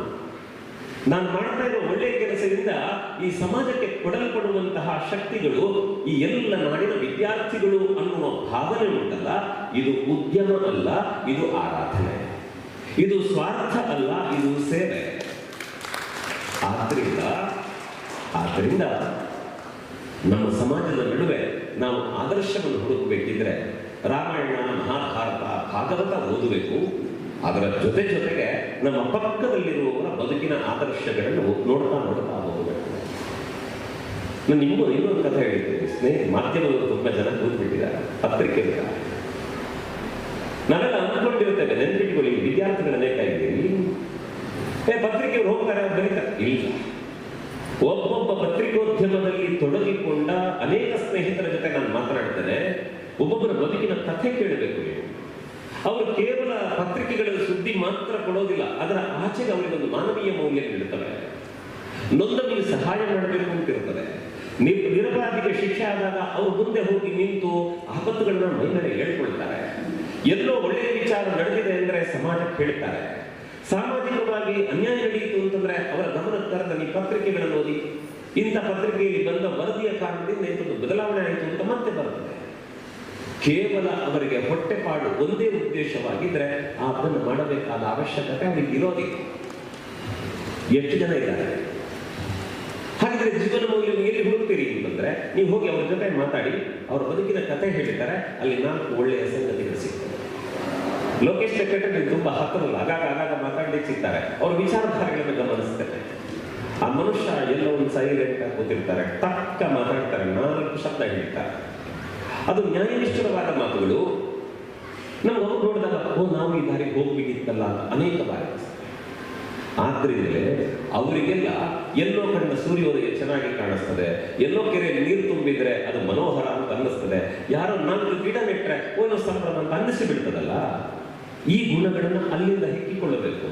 ನಾನು ಮಾಡ್ತಾ ಇರೋ ಒಳ್ಳೆಯ ಕೆಲಸದಿಂದ ಈ ಸಮಾಜಕ್ಕೆ ಕೊಡಲ್ಪಡುವಂತಹ ಶಕ್ತಿಗಳು, ಈ ಎಲ್ಲ ನಾಡಿನ ವಿದ್ಯಾರ್ಥಿಗಳು ಅನ್ನುವ ಭಾವನೆ ಉಂಟಲ್ಲ, ಇದು ಉದ್ಯಮ ಅಲ್ಲ, ಇದು ಆರಾಧನೆ. ಇದು ಸ್ವಾರ್ಥ ಅಲ್ಲ, ಇದು ಸೇವೆ. ಆದ್ರಿಂದ ಆದ್ದರಿಂದ ನಮ್ಮ ಸಮಾಜದ ನಡುವೆ ನಾವು ಆದರ್ಶವನ್ನು ಹುಡುಕಬೇಕಿದ್ರೆ ರಾಮಾಯಣ, ಮಹಾಭಾರತ ಭಾಗವತ ಓದಬೇಕು ಅದರ ಜೊತೆ ಜೊತೆಗೆ ನಮ್ಮ ಪಕ್ಕದಲ್ಲಿರುವವರ ಬದುಕಿನ ಆದರ್ಶಗಳನ್ನು ನೋಡ್ತಾ ನೋಡ್ತಾ ಹೋಗಬೇಕು ನಾನು ನಿಮಗೂ ಇನ್ನೊಂದು ಕಥೆ ಹೇಳಿದ್ದೇನೆ. ಸ್ನೇಹಿತ ಮಾಧ್ಯಮದವರು ತುಂಬ ಜನ ಕೂತ್ಬಿಟ್ಟಿದ್ದಾರೆ. ಪತ್ರಿಕೆ ನಾವೆಲ್ಲ ಅಂದ್ಕೊಂಡಿರ್ತೇವೆ ನೆನ್ಪಿಟ್ಕೊಳ್ಳಿ, ವಿದ್ಯಾರ್ಥಿಗಳ ಅನೇಕ ಇದ್ದೀನಿ ಏ, ಪತ್ರಿಕೆಯವರು ಹೋಗ್ತಾರೆ ಬರೀತಾರೆ. ಇಲ್ಲ. ಒಬ್ಬೊಬ್ಬ ಪತ್ರಿಕೋದ್ಯಮದಲ್ಲಿ ತೊಡಗಿಕೊಂಡ ಅನೇಕ ಸ್ನೇಹಿತರ ಜೊತೆ ನಾನು ಮಾತನಾಡ್ತೇನೆ. ಒಬ್ಬೊಬ್ಬರ ಬದುಕಿನ ಕಥೆ ಕೇಳಬೇಕು ನೀವು. ಅವರು ಕೇವಲ ಪತ್ರಿಕೆಗಳಲ್ಲಿ ಸುದ್ದಿ ಮಾತ್ರ ಕೊಡೋದಿಲ್ಲ, ಅದರ ಆಚೆಗೆ ಅವರಿಗೊಂದು ಮಾನವೀಯ ಮೌಲ್ಯ ನೀಡುತ್ತವೆ. ನೊಂದವರಿಗೆ ಸಹಾಯ ಮಾಡಬೇಕು ಅಂತ ಇರ್ತದೆ ನಿರ್ ನಿರಪರಾಧಿಗೆ ಶಿಕ್ಷೆ ಆದಾಗ ಅವರು ಮುಂದೆ ಹೋಗಿ ನಿಂತು ಆಪತ್ತುಗಳನ್ನ ಮಹಿಳೆಯರು ಹೇಳಿಕೊಳ್ತಾರೆ. ಎಲ್ಲೋ ಒಳ್ಳೆಯ ವಿಚಾರ ನಡೆದಿದೆ ಅಂದ್ರೆ ಸಮಾಜಕ್ಕೆ ಹೇಳ್ತಾರೆ ಸಾಮಾಜಿಕವಾಗಿ ಅನ್ಯಾಯ ನಡೆಯಿತು ಅಂತಂದ್ರೆ ಅವರ ಗಮನಕ್ಕೆ ತರದ ಈ ಪತ್ರಿಕೆಗಳನ್ನು ಓದಿ, ಇಂಥ ಪತ್ರಿಕೆಯಲ್ಲಿ ಬಂದ ವರದಿಯ ಕಾರಣದಿಂದ ಇಂಥದ್ದು ಬದಲಾವಣೆ ಆಯಿತು ಅಂತ ಮತ್ತೆ ಬರ್ತದೆ. ಕೇವಲ ಅವರಿಗೆ ಹೊಟ್ಟೆಪಾಡು ಒಂದೇ ಉದ್ದೇಶವಾಗಿದ್ರೆ ಅದನ್ನು ಮಾಡಬೇಕಾದ ಅವಶ್ಯಕತೆ ಅವರಿಗೆ ಇರೋದಿಲ್ಲ. ಎಷ್ಟು ಜನ ಇದ್ದಾರೆ? ಹಾಗಿದ್ರೆ ಜೀವನ ಮೌಲ್ಯ ಎಲ್ಲಿ ಹುಡುಕ್ತೀರಿ ಅಂತಂದ್ರೆ ನೀವು ಹೋಗಿ ಅವ್ರ ಜೊತೆ ಮಾತಾಡಿ, ಅವ್ರ ಬದುಕಿನ ಕಥೆ ಹೇಳಿದ್ದಾರೆ, ಅಲ್ಲಿ ನಾಲ್ಕು ಒಳ್ಳೆಯ ಸಂಗತಿಗಳು ಸಿಗ್ತದೆ ಲೋಕೇಶ್ ಸೆಕ್ರೆಟರಿ ತುಂಬಾ ಹತ್ತಿರಲ್ಲ ಆಗಾಗ ಆಗಾಗ ಮಾತಾಡ್ಲಿಕ್ಕೆ ಸಿಗ್ತಾರೆ. ಅವ್ರ ವಿಚಾರಧಾರೆಗಳನ್ನು ಗಮನಿಸ್ತೇನೆ ಆ ಮನುಷ್ಯ ಎಲ್ಲ ಒಂದು ಸೈಲೆಂಟ್ ಆಗಿ ಕೂತಿರ್ತಾರೆ, ತಕ್ಕ ಮಾತಾಡ್ತಾರೆ, ನಾಲ್ಕು ಶಬ್ದ ಹೇಳ್ತಾರೆ. ಅದು ನ್ಯಾಯನಿಷ್ಠವಾದ ಮಾತುಗಳು. ನಾವು ಅವ್ರು ನೋಡಿದಾಗ, ಓ, ನಾವು ಈ ದಾರಿಗೆ ಹೋಗ್ಬೇಕಿತ್ತಲ್ಲ ಅಂತ ಅನೇಕ ಬಾರಿ ಆದ್ರಿಂದ ಅವರಿಗೆಲ್ಲ ಎಲ್ಲೋ ಕಣ್ಣ ಸೂರ್ಯೋದಯ ಚೆನ್ನಾಗಿ ಕಾಣಿಸ್ತದೆ, ಎಲ್ಲೋ ಕೆರೆಯಲ್ಲಿ ನೀರು ತುಂಬಿದ್ರೆ ಅದು ಮನೋಹರ ಅಂತ ಅನ್ನಿಸ್ತದೆ. ಯಾರೋ ನಾಲ್ಕು ಗಿಡ ನೆಟ್ಟರೆ ಓನೋ ಸಂಭ್ರಮ ಅಂತ ಅನ್ನಿಸಿ ಬಿಡ್ತದಲ್ಲ ಈ ಗುಣಗಳನ್ನು ಅಲ್ಲಿಂದ ಹೆಕ್ಕಿಕೊಳ್ಳಬೇಕು.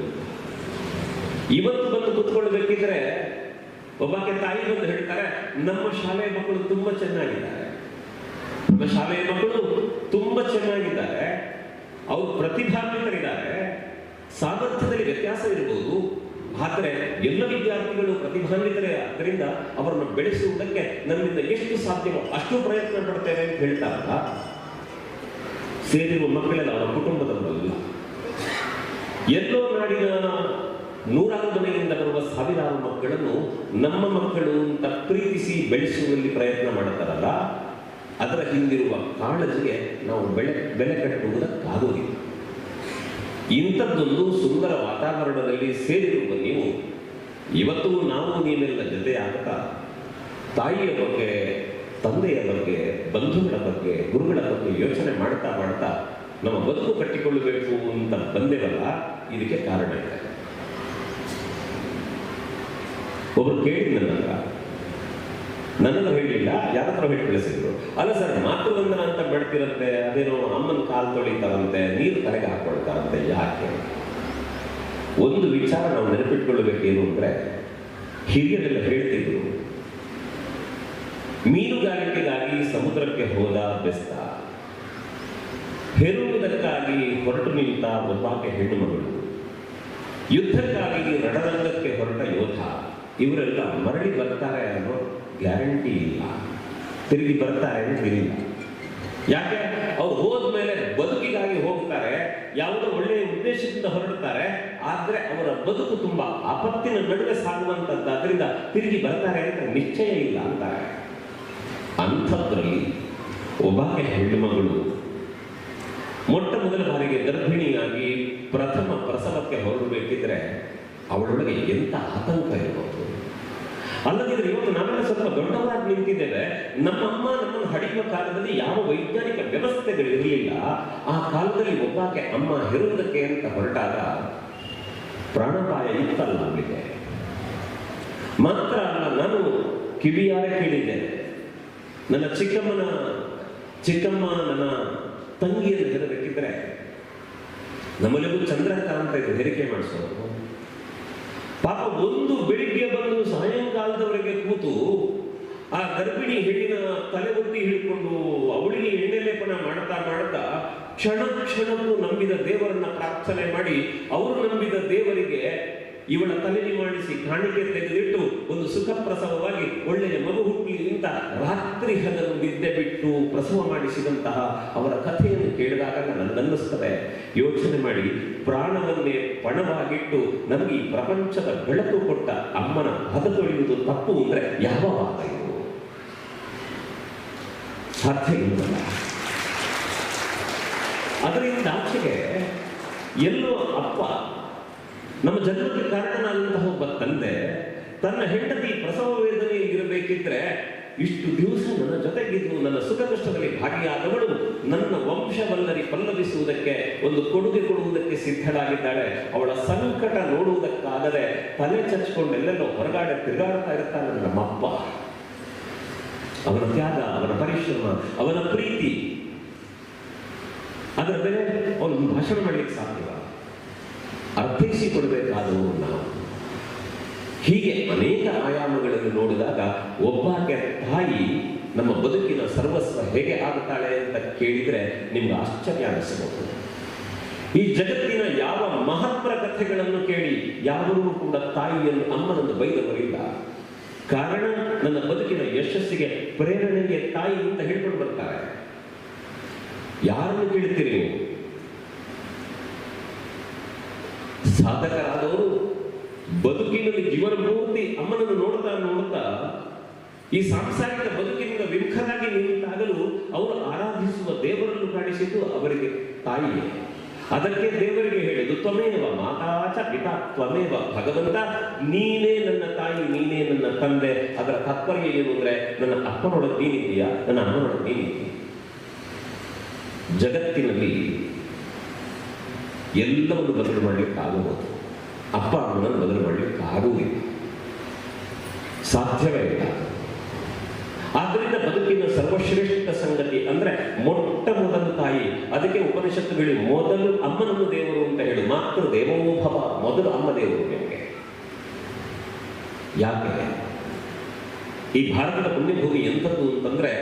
ಇವತ್ತು ಬಂದು ಕುತ್ಕೊಳ್ಬೇಕಿದ್ರೆ, ಒಬ್ಬಾಕೆ ತಾಯಿ ಬಂದು ಹೇಳ್ತಾರೆ, ನಮ್ಮ ಶಾಲೆಯ ಮಕ್ಕಳು ತುಂಬಾ ಚೆನ್ನಾಗಿದ್ದಾರೆ. ನಮ್ಮ ಶಾಲೆಯ ಮಕ್ಕಳು ತುಂಬಾ ಚೆನ್ನಾಗಿದ್ದಾರೆ. ಅವರು ಪ್ರತಿಭಾನ್ವಿತರಿದ್ದಾರೆ. ಸಾಮರ್ಥ್ಯದಲ್ಲಿ ವ್ಯತ್ಯಾಸ ಇರಬಹುದು. ಆದರೆ ಎಲ್ಲ ವಿದ್ಯಾರ್ಥಿಗಳು ಪ್ರತಿಭಾನ್ವಿತರೇ ಆದ್ದರಿಂದ ಅವರನ್ನು ಬೆಳೆಸುವುದಕ್ಕೆ ನಮ್ಮಿಂದ ಎಷ್ಟು ಸಾಧ್ಯವೋ ಅಷ್ಟು ಪ್ರಯತ್ನ ಪಡ್ತೇವೆ ಅಂತ ಹೇಳ್ತಾರಲ್ಲ ಸೇರಿರುವ ಮಕ್ಕಳೆಲ್ಲ ಅವರ ಕುಟುಂಬದವರಲ್ಲ. ಎಲ್ಲೋ ನಾಡಿನ ನೂರಾರು ಮನೆಯಿಂದ ಬರುವ ಸಾವಿರಾರು ಮಕ್ಕಳನ್ನು ನಮ್ಮ ಮಕ್ಕಳು ಅಂತ ಪ್ರೀತಿಸಿ ಬೆಳೆಸುವಲ್ಲಿ ಪ್ರಯತ್ನ ಮಾಡುತ್ತಾರಲ್ಲ ಅದರ ಹಿಂದಿರುವ ಕಾಳಜಿಗೆ ನಾವು ಬೆಳೆ, ಬೆಲೆ ಕಟ್ಟುವುದಕ್ಕಾಗುವುದಿಲ್ಲ ಇಂಥದ್ದೊಂದು ಸುಂದರ ವಾತಾವರಣದಲ್ಲಿ ಸೇರಿರುವ ನೀವು. ಇವತ್ತು ನಾವು ನೀವೆಲ್ಲ ಜೊತೆ ಆಗ್ತಾ ತಾಯಿಯ ಬಗ್ಗೆ, ತಂದೆಯ ಬಗ್ಗೆ, ಬಂಧುಗಳ ಬಗ್ಗೆ, ಗುರುಗಳ ಬಗ್ಗೆ ಯೋಚನೆ ಮಾಡ್ತಾ ಮಾಡ್ತಾ ನಮ್ಮ ಬದುಕು ಕಟ್ಟಿಕೊಳ್ಳಬೇಕು ಅಂತ ಬಂದೆವಲ್ಲ, ಇದಕ್ಕೆ ಕಾರಣ ಇದೆ. ಒಬ್ಬರು ಕೇಳಿದ್ ನನ್ನ ಹತ್ರ ನನ್ನ ಹೇಳಿಲ್ಲ ಯಾರತ್ರ ಹೇಳಿ ಬೆಳೆಸಿದ್ರು ಅಲ್ಲ ಸರ್ ಮಾತೃವಂದನ ಅಂತ ಬೆಳ್ತಿರಂತೆ ಅದೇನೋ ಅಮ್ಮನ ಕಾಲು ತೊಳಿತಾರಂತೆ, ನೀರು ತಲೆಗೆ ಹಾಕೊಳ್ತಾರಂತೆ, ಯಾಕೆ? ಒಂದು ವಿಚಾರ ನಾವು ನೆನಪಿಟ್ಕೊಳ್ಬೇಕೇನು ಅಂದ್ರೆ, ಹಿರಿಯರೆಲ್ಲ ಹೇಳ್ತಿದ್ರು, ಮೀನುಗಾರಿಕೆಗಾಗಿ ಸಮುದ್ರಕ್ಕೆ ಹೋದ ಬೆಸ್ತ, ಹೆರುವುದಕ್ಕಾಗಿ ಹೊರಟು ನಿಂತ ಒಬ್ಬಾಕೆ ಹೆಣ್ಣು ಮಗಳು, ಯುದ್ಧಕ್ಕಾಗಿ ರಣರಂಗಕ್ಕೆ ಹೊರಟ ಯೋಧ, ಇವರೆಲ್ಲ ಮರಳಿ ಬರ್ತಾರೆ ಅನ್ನೋ ಗ್ಯಾರಂಟಿ ಇಲ್ಲ. ತಿರುಗಿ ಬರ್ತಾರೆ ಇಲ್ಲ ಯಾಕೆ? ಅವ್ರು ಹೋದ್ಮೇಲೆ ಬದುಕಿಗಾಗಿ ಹೋಗ್ತಾರೆ, ಯಾವುದೋ ಒಳ್ಳೆಯ ಉದ್ದೇಶದಿಂದ ಹೊರಡ್ತಾರೆ, ಆದ್ರೆ ಅವರ ಬದುಕು ತುಂಬಾ ಆಪತ್ತಿನ ನಡುವೆ ಸಾಗುವಂತದ್ದಾದ್ರಿಂದ ತಿರುಗಿ ಬರ್ತಾರೆ ಅಂತ ನಿಶ್ಚಯ ಇಲ್ಲ ಅಂತಾರೆ. ಅಂಥದ್ರಲ್ಲಿ ಒಬ್ಬಾಕೆ ಹೆಣ್ಣುಮಗಳು ಮೊಟ್ಟ ಮೊದಲ ಬಾರಿಗೆ ಗರ್ಭಿಣಿಯಾಗಿ ಪ್ರಥಮ ಪ್ರಸವಕ್ಕೆ ಹೊರಡಬೇಕಿದ್ರೆ ಅವಳೊಳಗೆ ಎಂತ ಆತಂಕ ಇರಬಹುದು ಅಲ್ಲದಿದ್ರೆ ಇವತ್ತು ನಾವೆಲ್ಲ ಸ್ವಲ್ಪ ದೊಡ್ಡವರಾಗಿ ನಿಂತಿದ್ದೇವೆ. ನಮ್ಮಮ್ಮ ನಮ್ಮನ್ನು ಹಡಿಯುವ ಕಾಲದಲ್ಲಿ ಯಾವ ವೈಜ್ಞಾನಿಕ ವ್ಯವಸ್ಥೆಗಳು ಇರಲಿಲ್ಲ ಆ ಕಾಲದಲ್ಲಿ ಒಬ್ಬಾಕೆ ಅಮ್ಮ ಹೆರುವುದಕ್ಕೆ ಅಂತ ಹೊರಟಾಗ ಪ್ರಾಣಪಾಯ ಇತ್ತಲ್ಲ ನಮಗೆ ಮಾತ್ರ ಅಲ್ಲ, ನಾನು ಕಿವಿಯಾರೆ ಕೇಳಿದ್ದೆ. ನನ್ನ ಚಿಕ್ಕಮ್ಮನ, ಚಿಕ್ಕಮ್ಮ ನನ್ನ ತಂಗಿಯನ್ನು ಹೆರಬೇಕಿದ್ರೆ ನಮ್ಮಲ್ಲಿಗೂ ಚಂದ್ರಕಾಂತ ಇದು ಹೆರಿಕೆ ಮಾಡಿಸೋದು ಪಾಪ ಒಂದು ಬೆಳಿಗ್ಗೆ ಬಂದು ಸಾಯಂಕಾಲದವರೆಗೆ ಕೂತು ಆ ಗರ್ಭಿಣಿ ಹೆಣ್ಣಿನ ತಲೆ ಒತ್ತಿ ಹಿಡ್ಕೊಂಡು ಅವಳಿಗೆ ಎಣ್ಣೆ ಲೇಪನ ಮಾಡ್ತಾ ಮಾಡ್ತಾ ಕ್ಷಣ ಕ್ಷಣಕ್ಕೂ ನಂಬಿದ ದೇವರನ್ನ ಪ್ರಾರ್ಥನೆ ಮಾಡಿ, ಅವರು ನಂಬಿದ ದೇವರಿಗೆ ಇವಳ ತಲೆ ಮಾಡಿಸಿ ಕಾಣಿಕೆ ತೆಗೆದಿಟ್ಟು ಒಂದು ಸುಖ ಪ್ರಸವವಾಗಿ ಒಳ್ಳೆಯ ಮಗು ಹುಟ್ಟಲಿ ಅಂತ ರಾತ್ರಿ ಹಗಲು ನಿದ್ದೆ ಬಿಟ್ಟು ಪ್ರಸವ ಮಾಡಿಸಿದಂತಹ ಅವರ ಕಥೆಯನ್ನು ಕೇಳಿದಾಗ ನನಗನ್ನಿಸ್ತದೆ ಯೋಚನೆ ಮಾಡಿ, ಪ್ರಾಣವನ್ನೇ ಪಣವಾಗಿಟ್ಟು ನಮಗೆ ಈ ಪ್ರಪಂಚದ ಬೆಳಕು ಕೊಟ್ಟ ಅಮ್ಮನ ಹದ ತೊಳೆಯುವುದು ತಪ್ಪು ಅಂದ್ರೆ ಯಾವ ವಾದ ಇದು? ಸಾಧ್ಯ ಇಲ್ಲವಲ್ಲ ಅದರಿಂದ ಆಚೆಗೆ ಎಲ್ಲೋ ಅಪ್ಪ ನಮ್ಮ ಜನ್ಮಕ್ಕೆ ಕಾರಣನಾದಂತಹ ಒಬ್ಬ ತಂದೆ ತನ್ನ ಹೆಂಡತಿ ಪ್ರಸವ ವೇದನೆ ಇರಬೇಕಿದ್ರೆ ಇಷ್ಟು ದಿವಸ ನನ್ನ ಜೊತೆಗಿದ್ದು, ನನ್ನ ಸುಖ ಕಷ್ಟದಲ್ಲಿ ಭಾಗಿಯಾದವಳು ನನ್ನ ವಂಶವಲ್ಲರಿ ಪಲ್ಲವಿಸುವುದಕ್ಕೆ, ಒಂದು ಕೊಡುಗೆ ಕೊಡುವುದಕ್ಕೆ ಸಿದ್ಧಳಾಗಿದ್ದಾಳೆ. ಅವಳ ಸಂಕಟ ನೋಡುವುದಕ್ಕಾಗದೆ ತಲೆ ಚಚ್ಕೊಂಡು ಎಲ್ಲೆಲ್ಲೋ ಹೊರಗಾಡೆ ತಿರುಗಾಡ್ತಾ ಇರ್ತಾನೆ ನಮ್ಮಪ್ಪ ಅವನ ತ್ಯಾಗ, ಅವನ ಪರಿಶ್ರಮ, ಅವನ ಪ್ರೀತಿ. ಅದರ ಮೇಲೆ ಅವನು ಭಾಷಣ ಮಾಡಲಿಕ್ಕೆ ಸಾಧ್ಯವ? ಅರ್ಥೈಸಿಕೊಡ್ಬೇಕಾದವರು ನಾವು. ಹೀಗೆ ಅನೇಕ ಆಯಾಮಗಳನ್ನು ನೋಡಿದಾಗ ಒಬ್ಬಾಕೆ ತಾಯಿ ನಮ್ಮ ಬದುಕಿನ ಸರ್ವಸ್ವ ಹೇಗೆ ಆಗುತ್ತಾಳೆ ಅಂತ ಕೇಳಿದರೆ ನಿಮ್ಗೆ ಆಶ್ಚರ್ಯ ಅನಿಸಬಹುದು. ಈ ಜಗತ್ತಿನ ಯಾವ ಮಹತ್ವರ ಕಥೆಗಳನ್ನು ಕೇಳಿ ಯಾರೂ ಕೂಡ ತಾಯಿಯನ್ನು ಅಮ್ಮನನ್ನು ಬೈದವರಿಲ್ಲ. ಕಾರಣ ನನ್ನ ಬದುಕಿನ ಯಶಸ್ಸಿಗೆ ಪ್ರೇರಣೆಗೆ ತಾಯಿ ಅಂತ ಹೇಳ್ಕೊಂಡು ಬರ್ತಾರೆ. ಯಾರನ್ನು ಕೇಳ್ತೀರಿ ನೀವು? ಸಾಧಕರಾದವರು ಬದುಕಿನಲ್ಲಿ ಜೀವನ ಪೂರ್ತಿ ಅಮ್ಮನನ್ನು ನೋಡುತ್ತಾ ನೋಡುತ್ತಾ ಈ ಸಾಂಸಾರಿಕ ಬದುಕಿನಿಂದ ವಿಮುಖರಾಗಿ ನಿಂತಾಗಲು ಅವರು ಆರಾಧಿಸುವ ದೇವರನ್ನು ಕಾಣಿಸಿದ್ದು ಅವರಿಗೆ ತಾಯಿಯೇ. ಅದಕ್ಕೆ ದೇವರಿಗೆ ಹೇಳಿದ್ದು, ತ್ವಮೇವ ಮಾತಾಚ ಪಿತಾ, ತ್ವಮೇವ ಭಗವಂತ, ನೀನೇ ನನ್ನ ತಾಯಿ, ನೀನೇ ನನ್ನ ತಂದೆ. ಅದರ ತಾತ್ಪರ್ಯ ಏನು ಅಂದ್ರೆ, ನನ್ನ ಅಪ್ಪನೊಳಗೆ ನೀನಿದ್ದೀಯಾ? ನನ್ನ ಅಮ್ಮನೊಳಗೆ ನೀನಿದ್ದೀಯ? ಜಗತ್ತಿನಲ್ಲಿ ಎಲ್ಲವನ್ನು ಬದಲು ಮಾಡಲಿಕ್ಕೆ ಆಗುವುದು ಅಪ್ಪ, ಅಮ್ಮನನ್ನು ಬದಲು ಮಾಡಲಿಕ್ಕೆ ಆಗುವುದಿಲ್ಲ ಸಾಧ್ಯವೇ ಇಲ್ಲ. ಆದ್ದರಿಂದ ಬದುಕಿನ ಸರ್ವಶ್ರೇಷ್ಠ ಸಂಗತಿ ಅಂದ್ರೆ ಮೊಟ್ಟ ಮೊದಲ ತಾಯಿ, ಅದಕ್ಕೆ ಉಪನಿಷತ್ತುಗಳು ಮೊದಲು ಅಮ್ಮನನ್ನು ದೇವರು ಅಂತ ಹೇಳಿ. ಮಾತೃ ದೇವೋಭವ ಮೊದಲು ಅಮ್ಮ ದೇವರು ನಿಮಗೆ. ಯಾಕೆ? ಈ ಭಾರತದ ಪುಣ್ಯಭೂಮಿ ಎಂಥದ್ದು ಅಂತಂದ್ರೆ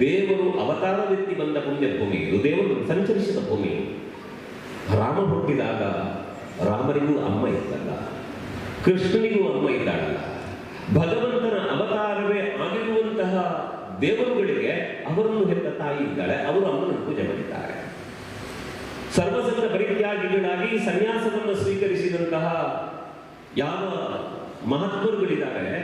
ದೇವರು ಅವತಾರವೆತ್ತಿ ಬಂದ ಪುಣ್ಯಭೂಮಿ. ಇದು ದೇವರು ಸಂಚರಿಸಿದ ಭೂಮಿ ರಾಮ ಹುಟ್ಟಿದಾಗ ರಾಮನಿಗೂ ಅಮ್ಮ ಇದ್ದಲ್ಲ, ಕೃಷ್ಣನಿಗೂ ಅಮ್ಮ ಇದ್ದಾಳಲ್ಲ. ಭಗವಂತನ ಅವತಾರವೇ ಆಗಿರುವಂತಹ ದೇವರುಗಳಿಗೆ ಅವರನ್ನು ಹೆತ್ತ ತಾಯಿ ಇದ್ದಾಳೆ, ಅವರು ಅಮ್ಮನ ಪೂಜೆ ಮಾಡಿದ್ದಾರೆ. ಸರ್ವಸಂಗ ಪರಿತ್ಯಾಗಿಗಳಾಗಿ ಸನ್ಯಾಸವನ್ನು ಸ್ವೀಕರಿಸಿದಂತಹ ಯಾವ ಮಹಾತ್ಮರುಗಳಿದ್ದಾರೆ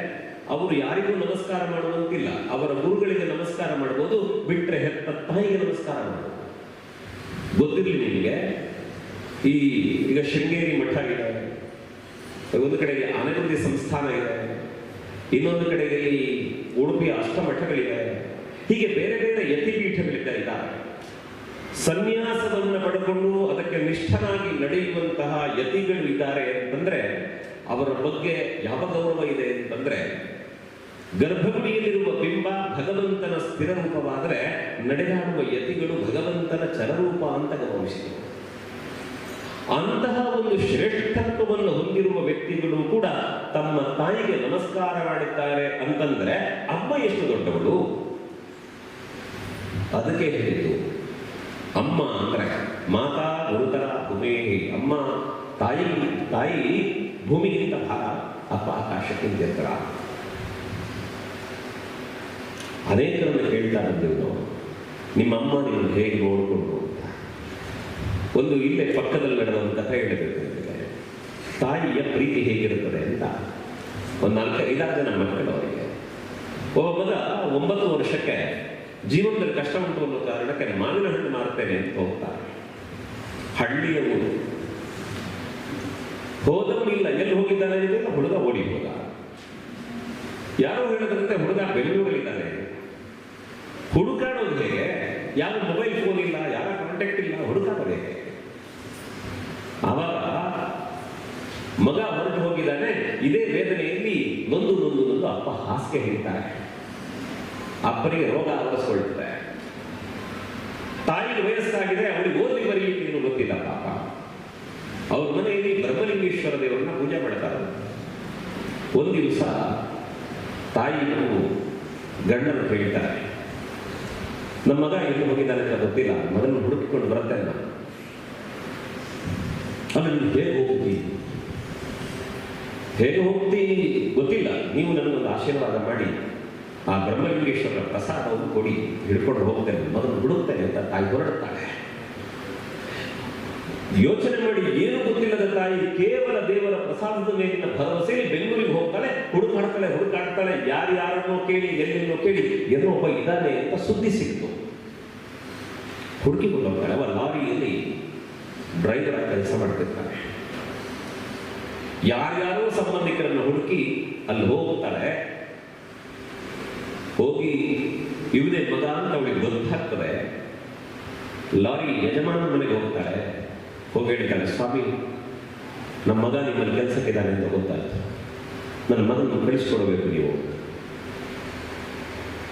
ಅವರು ಯಾರಿಗೂ ನಮಸ್ಕಾರ ಮಾಡುವಂತಿಲ್ಲ. ಅವರ ಗುರುಗಳಿಗೆ ನಮಸ್ಕಾರ ಮಾಡಬಹುದು ಬಿಟ್ಟರೆ ಹೆತ್ತ ತಾಯಿಗೆ ನಮಸ್ಕಾರ ಮಾಡಬಹುದು ಗೊತ್ತಿರಲಿ ನಿಮಗೆ? ಈ, ಈಗ ಶೃಂಗೇರಿ ಮಠ ಇದೆ. ಒಂದು ಕಡೆಗೆ ಆನೆಗುಂದಿ ಸಂಸ್ಥಾನ ಇದೆ. ಇನ್ನೊಂದು ಕಡೆಗೆ ಈ ಉಡುಪಿಯ ಅಷ್ಟಮಠಗಳಿದೆ ಹೀಗೆ ಬೇರೆ ಬೇರೆ ಯತಿಪೀಠಗಳಿದ್ದಾರೆ ಸನ್ಯಾಸವನ್ನು ಪಡೆದುಕೊಂಡು ಅದಕ್ಕೆ ನಿಷ್ಠನಾಗಿ ನಡೆಯುವಂತಹ ಯತಿಗಳು ಇದ್ದಾರೆ ಅಂತಂದ್ರೆ, ಅವರ ಬಗ್ಗೆ ಯಾವ ಗೌರವ ಇದೆ ಅಂತಂದ್ರೆ, ಗರ್ಭಗುಡಿಯಲ್ಲಿರುವ ಬಿಂಬ ಭಗವಂತನ ಸ್ಥಿರ ರೂಪವಾದರೆ ನಡೆದಾಡುವ ಯತಿಗಳು ಭಗವಂತನ ಚರರೂಪ ಅಂತ ಗೌರವಿಸಿದರು. ಅಂತಹ ಒಂದು ಶ್ರೇಷ್ಠತ್ವವನ್ನು ಹೊಂದಿರುವ ವ್ಯಕ್ತಿಗಳು ಕೂಡ ತಮ್ಮ ತಾಯಿಗೆ ನಮಸ್ಕಾರ ಮಾಡಿದ್ದಾರೆ ಅಂತಂದ್ರೆ ಅಮ್ಮ ಎಷ್ಟು ದೊಡ್ಡವಳು? ಅದಕ್ಕೆ ಹೇಳಿದ್ದು, ಅಮ್ಮ ಅಂದ್ರೆ ಮಾತಾ ಗುರುತರ ಭೂಮಿ, ಅಮ್ಮ ತಾಯಿ ತಾಯಿ ಭೂಮಿಗಿಂತ ಭಾರ, ಅಪ್ಪ ಆಕಾಶಕ್ಕಿಂತ ಎತ್ತರ. ಅನೇಕರನ್ನು ಕೇಳ್ತಾ ನಾವು ನಿಮ್ಮ ಅಮ್ಮ ನಿಮ್ಮನ್ನು ಹೇಗೆ ನೋಡಿಕೊಂಡು ಅಂತ ಒಂದು ಇಲ್ಲೇ ಪಕ್ಕದಲ್ಲಿ ನಡೆದ ಒಂದು ಕಥೆ ಹೇಳಬೇಕು ತಾಯಿಯ ಪ್ರೀತಿ ಹೇಗಿರುತ್ತದೆ ಅಂತ ಒಂದು ನಾಲ್ಕು ಐದಾರು ಜನ ಮಕ್ಕಳು ಅವರಿಗೆ ಒಬ್ಬ ಮಗ ಒಂಬತ್ತು ವರ್ಷಕ್ಕೆ ಜೀವನದಲ್ಲಿ ಕಷ್ಟ ಉಂಟು ಅನ್ನೋ ಕಾರಣಕ್ಕೆ ಮಾವಿನ ಹಣ್ಣು ಮಾರುತ್ತೇನೆ ಅಂತ ಹೋಗ್ತಾರೆ. ಹಳ್ಳಿಯ ಊರು. ಹೋದವನು ಇಲ್ಲ, ಎಲ್ಲಿ ಹೋಗಿದ್ದಾನೆ ಅಂತ ಹುಡುಗ ಓಡಿ ಹೋದ. ಯಾರೋ ಹೇಳಿದ್ರಂತೆ ಹುಡುಗ ಬೆಂಗಳೂರಲ್ಲಿದ್ದಾನೆ. ಹುಡುಕಾಡೋದು ಹೇಗೆ ಯಾರು ಮೊಬೈಲ್ ಫೋನ್ ಇಲ್ಲ ಯಾರ ಕಾಂಟ್ಯಾಕ್ಟ್ ಇಲ್ಲ ಹುಡುಕಾಡೋದು ಹೇಗೆ ಆವಾಗ ಮಗ ಹೊರಟು ಹೋಗಿದ್ದಾನೆ, ಇದೇ ವೇದನೆಯಲ್ಲಿ ನೊಂದು ನೊಂದು ನೊಂದು ಅಪ್ಪ ಹಾಸಿಗೆ ಹೇಳ್ತಾರೆ. ಅಪ್ಪನಿಗೆ ರೋಗ ಆವರಿಸ್ಕೊಳ್ತದೆ ತಾಯಿಗೆ ವಯಸ್ಸಾಗಿದೆ ಅವಳಿಗೆ ಓದಿ ಬರೀಲಿಕ್ಕೆ ಏನು ಗೊತ್ತಿಲ್ಲ ಪಾಪ. ಅವ್ರ ಮನೆಯಲ್ಲಿ ಬ್ರಹ್ಮಲಿಂಗೇಶ್ವರ ದೇವರನ್ನ ಪೂಜೆ ಮಾಡ್ತಾರೆ. ಒಂದು ದಿವಸ ತಾಯಿಯನ್ನು ಗಂಡನ್ನು ಹೇಳ್ತಾರೆ, ನಮ್ಮ ಮಗ ಎಲ್ಲಿ ಹೋಗಿದ್ದಾನೆ ಅಂತ ಗೊತ್ತಿಲ್ಲ ಮಗನ ಹುಡುಕಿಕೊಂಡು ಬರುತ್ತೆ ನಾನು ಅಲ್ಲ ನೀನು ಹೇಗೆ ಹೇಗೆ ಹೋಗ್ತೀನಿ ಗೊತ್ತಿಲ್ಲ. ನೀವು ನನಗೊಂದು ಆಶೀರ್ವಾದ ಮಾಡಿ, ಆ ಬ್ರಹ್ಮಲಿಂಗೇಶ್ವರ ಪ್ರಸಾದವನ್ನು ಕೊಡಿ, ಹಿಡ್ಕೊಂಡು ಹೋಗ್ತೇನೆ, ಮೊದಲು ಬಿಡುತ್ತೇನೆ ಅಂತ ತಾಯಿ ಹೊರಡುತ್ತಾಳೆ. ಯೋಚನೆ ಮಾಡಿ, ಏನು ಗೊತ್ತಿಲ್ಲದ ತಾಯಿ, ಕೇವಲ ದೇವರ ಪ್ರಸಾದದ ಮೇಲಿನ ಭರವಸೆಯಲ್ಲಿ ಬೆಂಗಳೂರಿಗೆ ಹೋಗ್ತಾಳೆ, ಹುಡುಕಾಡ್ತಾಳೆ ಹುಡುಕಾಡ್ತಾಳೆ, ಯಾರ್ಯಾರನ್ನೋ ಕೇಳಿ ಎಲ್ಲೆಲ್ಲೋ ಕೇಳಿ ಎದುರು ಒಬ್ಬ ಇದ್ದಾನೆ ಅಂತ ಸುದ್ದಿ ಸಿಕ್ತು. ಹುಡುಕಿಕೊಂಡು ಹೋಗ್ತಾಳೆ ಅವ ಲಾರಿಯಲ್ಲಿ ಡ್ರೈವರ್ ಕೆಲಸ ಮಾಡ್ತಿರ್ತಾನೆ. ಯಾರ್ಯಾರೋ ಸಂಬಂಧಿಕರನ್ನು ಹುಡುಕಿ ಅಲ್ಲಿ ಹೋಗ್ತಾಳೆ. ಹೋಗಿ ಇವನೇ ಮಗ ಅಂತ ಅವಳಿಗೆ ಗೊತ್ತಾಗ್ತದೆ ಲಾರಿ ಯಜಮಾನ ಮನೆಗೆ ಹೋಗ್ತಾಳೆ. ಹೋಗಿ ಸ್ವಾಮಿ, ನಮ್ಮ ಮಗ ನಿಮ್ಮಲ್ಲಿ ಕೆಲಸಕ್ಕಿದ್ದಾನೆ ಅಂತ ಗೊತ್ತಾಯ್ತು. ನನ್ನ ಮಗನ ಕಳಿಸ್ಕೊಡ್ಬೇಕು ನೀವು.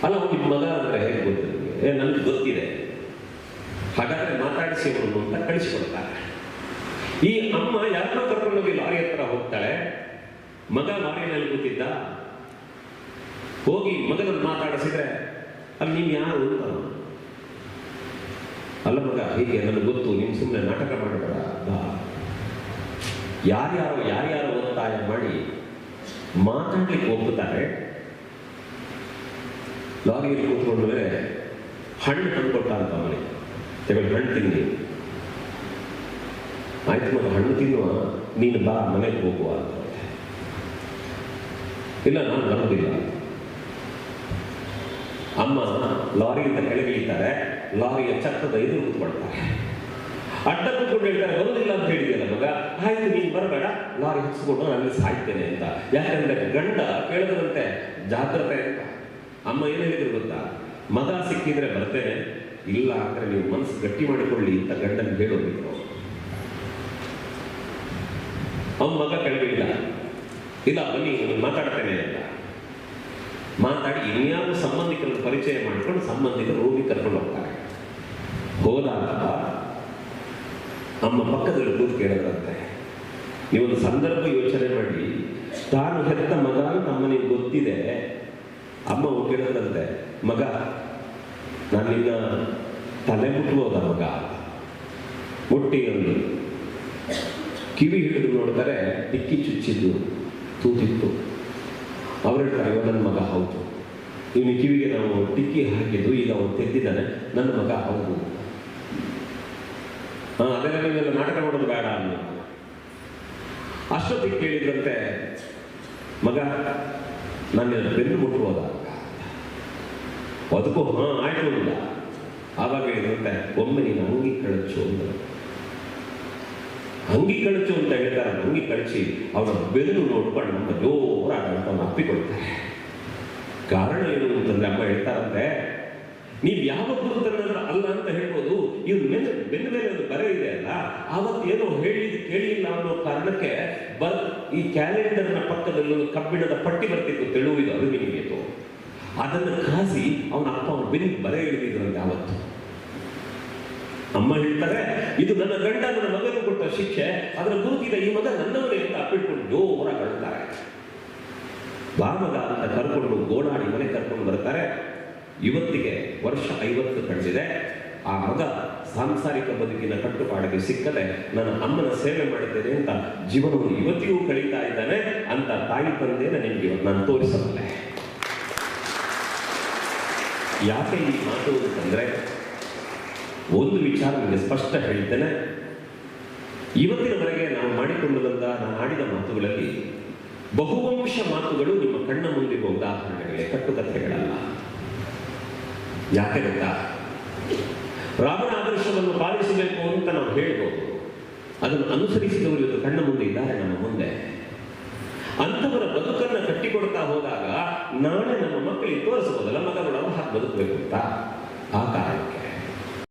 ಅಲ್ಲ ನಿಮ್ಮ ಮಗ ಅಂದ್ರೆ ಹೇಗೆ ಗೊತ್ತಿದೆ ನನಗೆ ಗೊತ್ತಿದೆ. ಹಾಗಾದ್ರೆ ಮಾತಾಡಿಸಿ ಅವನು ಅಂತ ಕಳಿಸ್ಕೊಡ್ತಾರೆ. ಈ ಅಮ್ಮ ಯಾರನ್ನೋ ಕರ್ಕೊಂಡೋಗಿ ಲಾರಿ ಹತ್ರ ಹೋಗ್ತಾಳೆ, ಮಗ ಲಾರಿನಲ್ಲಿ ಕೂತಿದ್ದ. ಹೋಗಿ ಮಗನನ್ನು ಮಾತಾಡಿಸಿದ್ರೆ, ಅಲ್ಲಿ ನೀವು ಯಾರು ಅಂತ ಅಲ್ಲ ಮಗ, ಹೀಗೆ ನನಗೆ ಗೊತ್ತು ನಿಮ್ಮ ಸುಮ್ಮನೆ ನಾಟಕ ಮಾಡಬೇಡ ಯಾರ್ಯಾರೋ ಯಾರ್ಯಾರೋ ಒತ್ತಾಯ ಮಾಡಿ ಮಾತಾಡ್ಲಿಕ್ಕೆ ಒಪ್ಪುತ್ತಾರೆ ಲಾರಿಯಲ್ಲಿ ಕೂತ್ಕೊಂಡ್ರೆ ಹಣ್ಣು ಹಣ್ಣು ತಂದುಕೊಟ್ಟ ಅಂತ ಅವನಿಗೆ. ಹಣ್ಣು ತಿನ್ನಿ. ಆಯ್ತು ಮತ್ತು ಹಣ್ಣು ತಿನ್ನುವ, ನೀನು ಬಾ, ಮನೆಗೆ ಹೋಗುವ ಇಲ್ಲ, ನಾನು ಬರೋದಿಲ್ಲ. ಅಮ್ಮ ಲಾರಿಯಿಂದ ಕೆಳಗಿಳಿತಾರೆ, ಲಾರಿಯ ಚಕ್ರದ ಎದುರು ಕೂತ್ಕೊಳ್ತಾರೆ. ಅಡ್ಡ ಕೂತ್ಕೊಂಡು ಹೇಳ್ತಾರೆ, ಬರೋದಿಲ್ಲ ಅಂತ ಹೇಳಿದೆಯಲ್ಲ ಮಗ. ಆಯ್ತು, ನೀನು ಬರಬೇಡ, ಲಾರಿ ಹಚ್ಚಿಕೊಂಡು ನಾನು ಸಾಯ್ತೇನೆ ಅಂತ. ಯಾಕಂದ್ರೆ ಗಂಡ ಕೇಳದಂತೆ ಜಾಗ್ರತೆ ಅಂತ ಅಮ್ಮ ಏನು ಹೇಳಿದ್ರು ಗೊತ್ತಾ? ಮಗ ಸಿಕ್ಕಿದ್ರೆ ಬರ್ತೇನೆ, ಇಲ್ಲ ಅಂದ್ರೆ ನೀವು ಮನಸ್ಸು ಗಟ್ಟಿ ಮಾಡಿಕೊಳ್ಳಿ ಅಂತ ಗಂಡನ ಹೇಳೋದಿದ್ರು. ಅವನ ಮಗ ಕೆಳಗಿಲ್ಲ ಇಲ್ಲ, ಬನ್ನಿ ನಾನು ಮಾತಾಡ್ತೇನೆ ಅಂತ. ಮಾತಾಡಿ ಇನ್ಯಾವ ಸಂಬಂಧಿಕರ ಪರಿಚಯ ಮಾಡಿಕೊಂಡು ಸಂಬಂಧಿಕರು ರೂಮಿಗೆ ಕರ್ಕೊಂಡು ಹೋಗ್ತಾರೆ. ಹೋದಾಗ ನಮ್ಮ ಪಕ್ಕದಲ್ಲಿ ಕೂತು ಕೇಳಿದ್ರಂತೆ. ಈ ಒಂದು ಸಂದರ್ಭ ಯೋಚನೆ ಮಾಡಿ. ತಾನು ಹೆತ್ತ ಮಗ ನಮ್ಮನಿಗೆ ಗೊತ್ತಿದೆ. ಅಮ್ಮ ಕೇಳಿದ್ರಂತೆ, ಮಗ, ನಾನು ನಿನ್ನ ತಲೆ ಮುಟ್ಟುವುದ ಮಗ? ಮುಟ್ಟಿ ಒಂದು ಕಿವಿ ಹಿಡಿದು ನೋಡಿದರೆ ಟಿಕ್ಕಿ ಚುಚ್ಚಿದ್ದು, ತೂತಿತ್ತು. ಅವರ ಇವ ನನ್ನ ಮಗ ಹೌದು. ಇವನು ಕಿವಿಗೆ ನಾವು ಟಿಕ್ಕಿ ಹಾಕಿದ್ದು, ಈಗ ಅವನು ತೆಗೆದಿದ್ದಾನೆ. ನನ್ನ ಮಗ ಹೌದು. ಹಾ ಅದೆಲ್ಲ ನೀವೆಲ್ಲ ನಾಟಕ ಮಾಡೋದು ಬೇಡ ಅನ್ನ ಅಷ್ಟೊತ್ತಿಗೆ ಕೇಳಿದ್ರಂತೆ, ಮಗ, ನನ್ನ ಬೆನ್ನು ಮುಟ್ಟುವುದ ಅದಕ್ಕೂ ಹಾ, ಆಯ್ತು ಇಲ್ಲ ಆವಾಗ ಹೇಳಿದ್ರಂತೆ, ಒಮ್ಮೆ ನೀನು ಅಂಗಿ ಕಳಚು ಅಂದರು ಅಂಗಿ ಕಳಚು ಅಂತ ಹೇಳ್ತಾರೆ. ಅಂಗಿ ಕಳಚಿ ಅವರ ಬೆನ್ನು ನೋಡ್ಕೊಂಡು ನಮ್ಮ ಜೋರ ಅವನು ಅಪ್ಪಿಕೊಳ್ತಾರೆ. ಕಾರಣ ಏನು ಅಂತಂದ್ರೆ ಅಮ್ಮ ಹೇಳ್ತಾರಂತೆ, ನೀವು ಯಾವ ಗುರುತನ ಅಲ್ಲ ಅಂತ ಹೇಳ್ಬೋದು. ಇವ್ರ ಮೇಲೆ ಬೆನ್ನ ಮೇಲೆ ಒಂದು ಬರೆ ಇದೆ ಅಲ್ಲ ಆವತ್ತು ಏನೋ ಹೇಳಿದ್ದು ಕೇಳಿಲ್ಲ ಅನ್ನೋ ಕಾರಣಕ್ಕೆ ಬ ಈ ಕ್ಯಾಲೆಂಡರ್ನ ಪಕ್ಕದಲ್ಲಿ ಒಂದು ಕಬ್ಬಿಣದ ಪಟ್ಟಿ ಬರ್ತಿತ್ತು ತೆಳುವಿದು ನಿಮಗೆ ಅದನ್ನು ಕಾಸಿ ಅವನ ಅಪ್ಪ ಅವನ ಬೆನ್ನಿಗೆ ಬರೆ ಇಳಿದಿದ್ರಂತೆ ಆವತ್ತು ಅಮ್ಮ ಹೇಳ್ತಾರೆ, ಇದು ನನ್ನ ಗಂಡ ನನ್ನ ಮಗನಿಗೆ ಕೊಟ್ಟ ಶಿಕ್ಷೆ ಅದರ ಗುರುತಿದ ಈ ಮಗ ನನ್ನವರೇ ಅಂತ ಅಪ್ಪಿಟ್ಕೊಂಡು ಜೋರ ಕಳ್ತಾರೆ ಬಾಮಗ ಅಂತ ಕರ್ಕೊಂಡು ಗೋಡಾಡಿ ಮನೆ ಕರ್ಕೊಂಡು ಬರ್ತಾರೆ. ಇವತ್ತಿಗೆ ವರ್ಷ ಐವತ್ತು ಕಳೆದಿದೆ. ಆ ಮಗ ಸಾಂಸಾರಿಕ ಬದುಕಿನ ಕಟ್ಟುಪಾಡಿಗೆ ಸಿಕ್ಕದೆ ನನ್ನ ಅಮ್ಮನ ಸೇವೆ ಮಾಡುತ್ತೇನೆ ಅಂತ ಜೀವನವನ್ನು ಇವತ್ತಿಗೂ ಕಳೀತಾ ಇದ್ದಾನೆ ಅಂತ ತಾಯಿ ನಿಮಗೆ ಇವತ್ತು ನಾನು ತೋರಿಸಬಲ್ಲೆ. ಯಾಕೆ ಈ ಮಾತು ಅಂತಂದ್ರೆ ಒಂದು ವಿಚಾರ ನಿಮಗೆ ಸ್ಪಷ್ಟ ಹೇಳ್ತೇನೆ ಇವತ್ತಿನವರೆಗೆ ನಾವು ಮಾಡಿಕೊಂಡು ಬಂದ ನಾನು ಆಡಿದ ಮಾತುಗಳಲ್ಲಿ ಬಹುವಂಶ ಮಾತುಗಳು ನಿಮ್ಮ ಕಣ್ಣ ಮುಂದಿರುವ ಉದಾಹರಣೆಗಳೇ ಕಟ್ಟುಕಥೆಗಳಲ್ಲ. ಯಾಕೆ ಗೊತ್ತಾ? ರಾಮನ ಆದರ್ಶವನ್ನು ಪಾಲಿಸಬೇಕು ಅಂತ ನಾವು ಹೇಳ್ಬೋದು. ಅದನ್ನು ಅನುಸರಿಸಿದವರು ಇವತ್ತು ಕಣ್ಣ ಮುಂದೆ ಇದ್ದಾರೆ ನಮ್ಮ ಮುಂದೆ. ಅಂಥವರ ಬದುಕನ್ನು ಕಟ್ಟಿಕೊಡ್ತಾ ಹೋದಾಗ ನಾಳೆ ನಮ್ಮ ಮಕ್ಕಳಿಗೆ ತೋರಿಸಬಹುದಲ್ಲ ಮಗಗಳು ಹಾಕಿ ಬದುಕಬೇಕು ಅಂತ ಆ ಕಾರಣಕ್ಕೆ.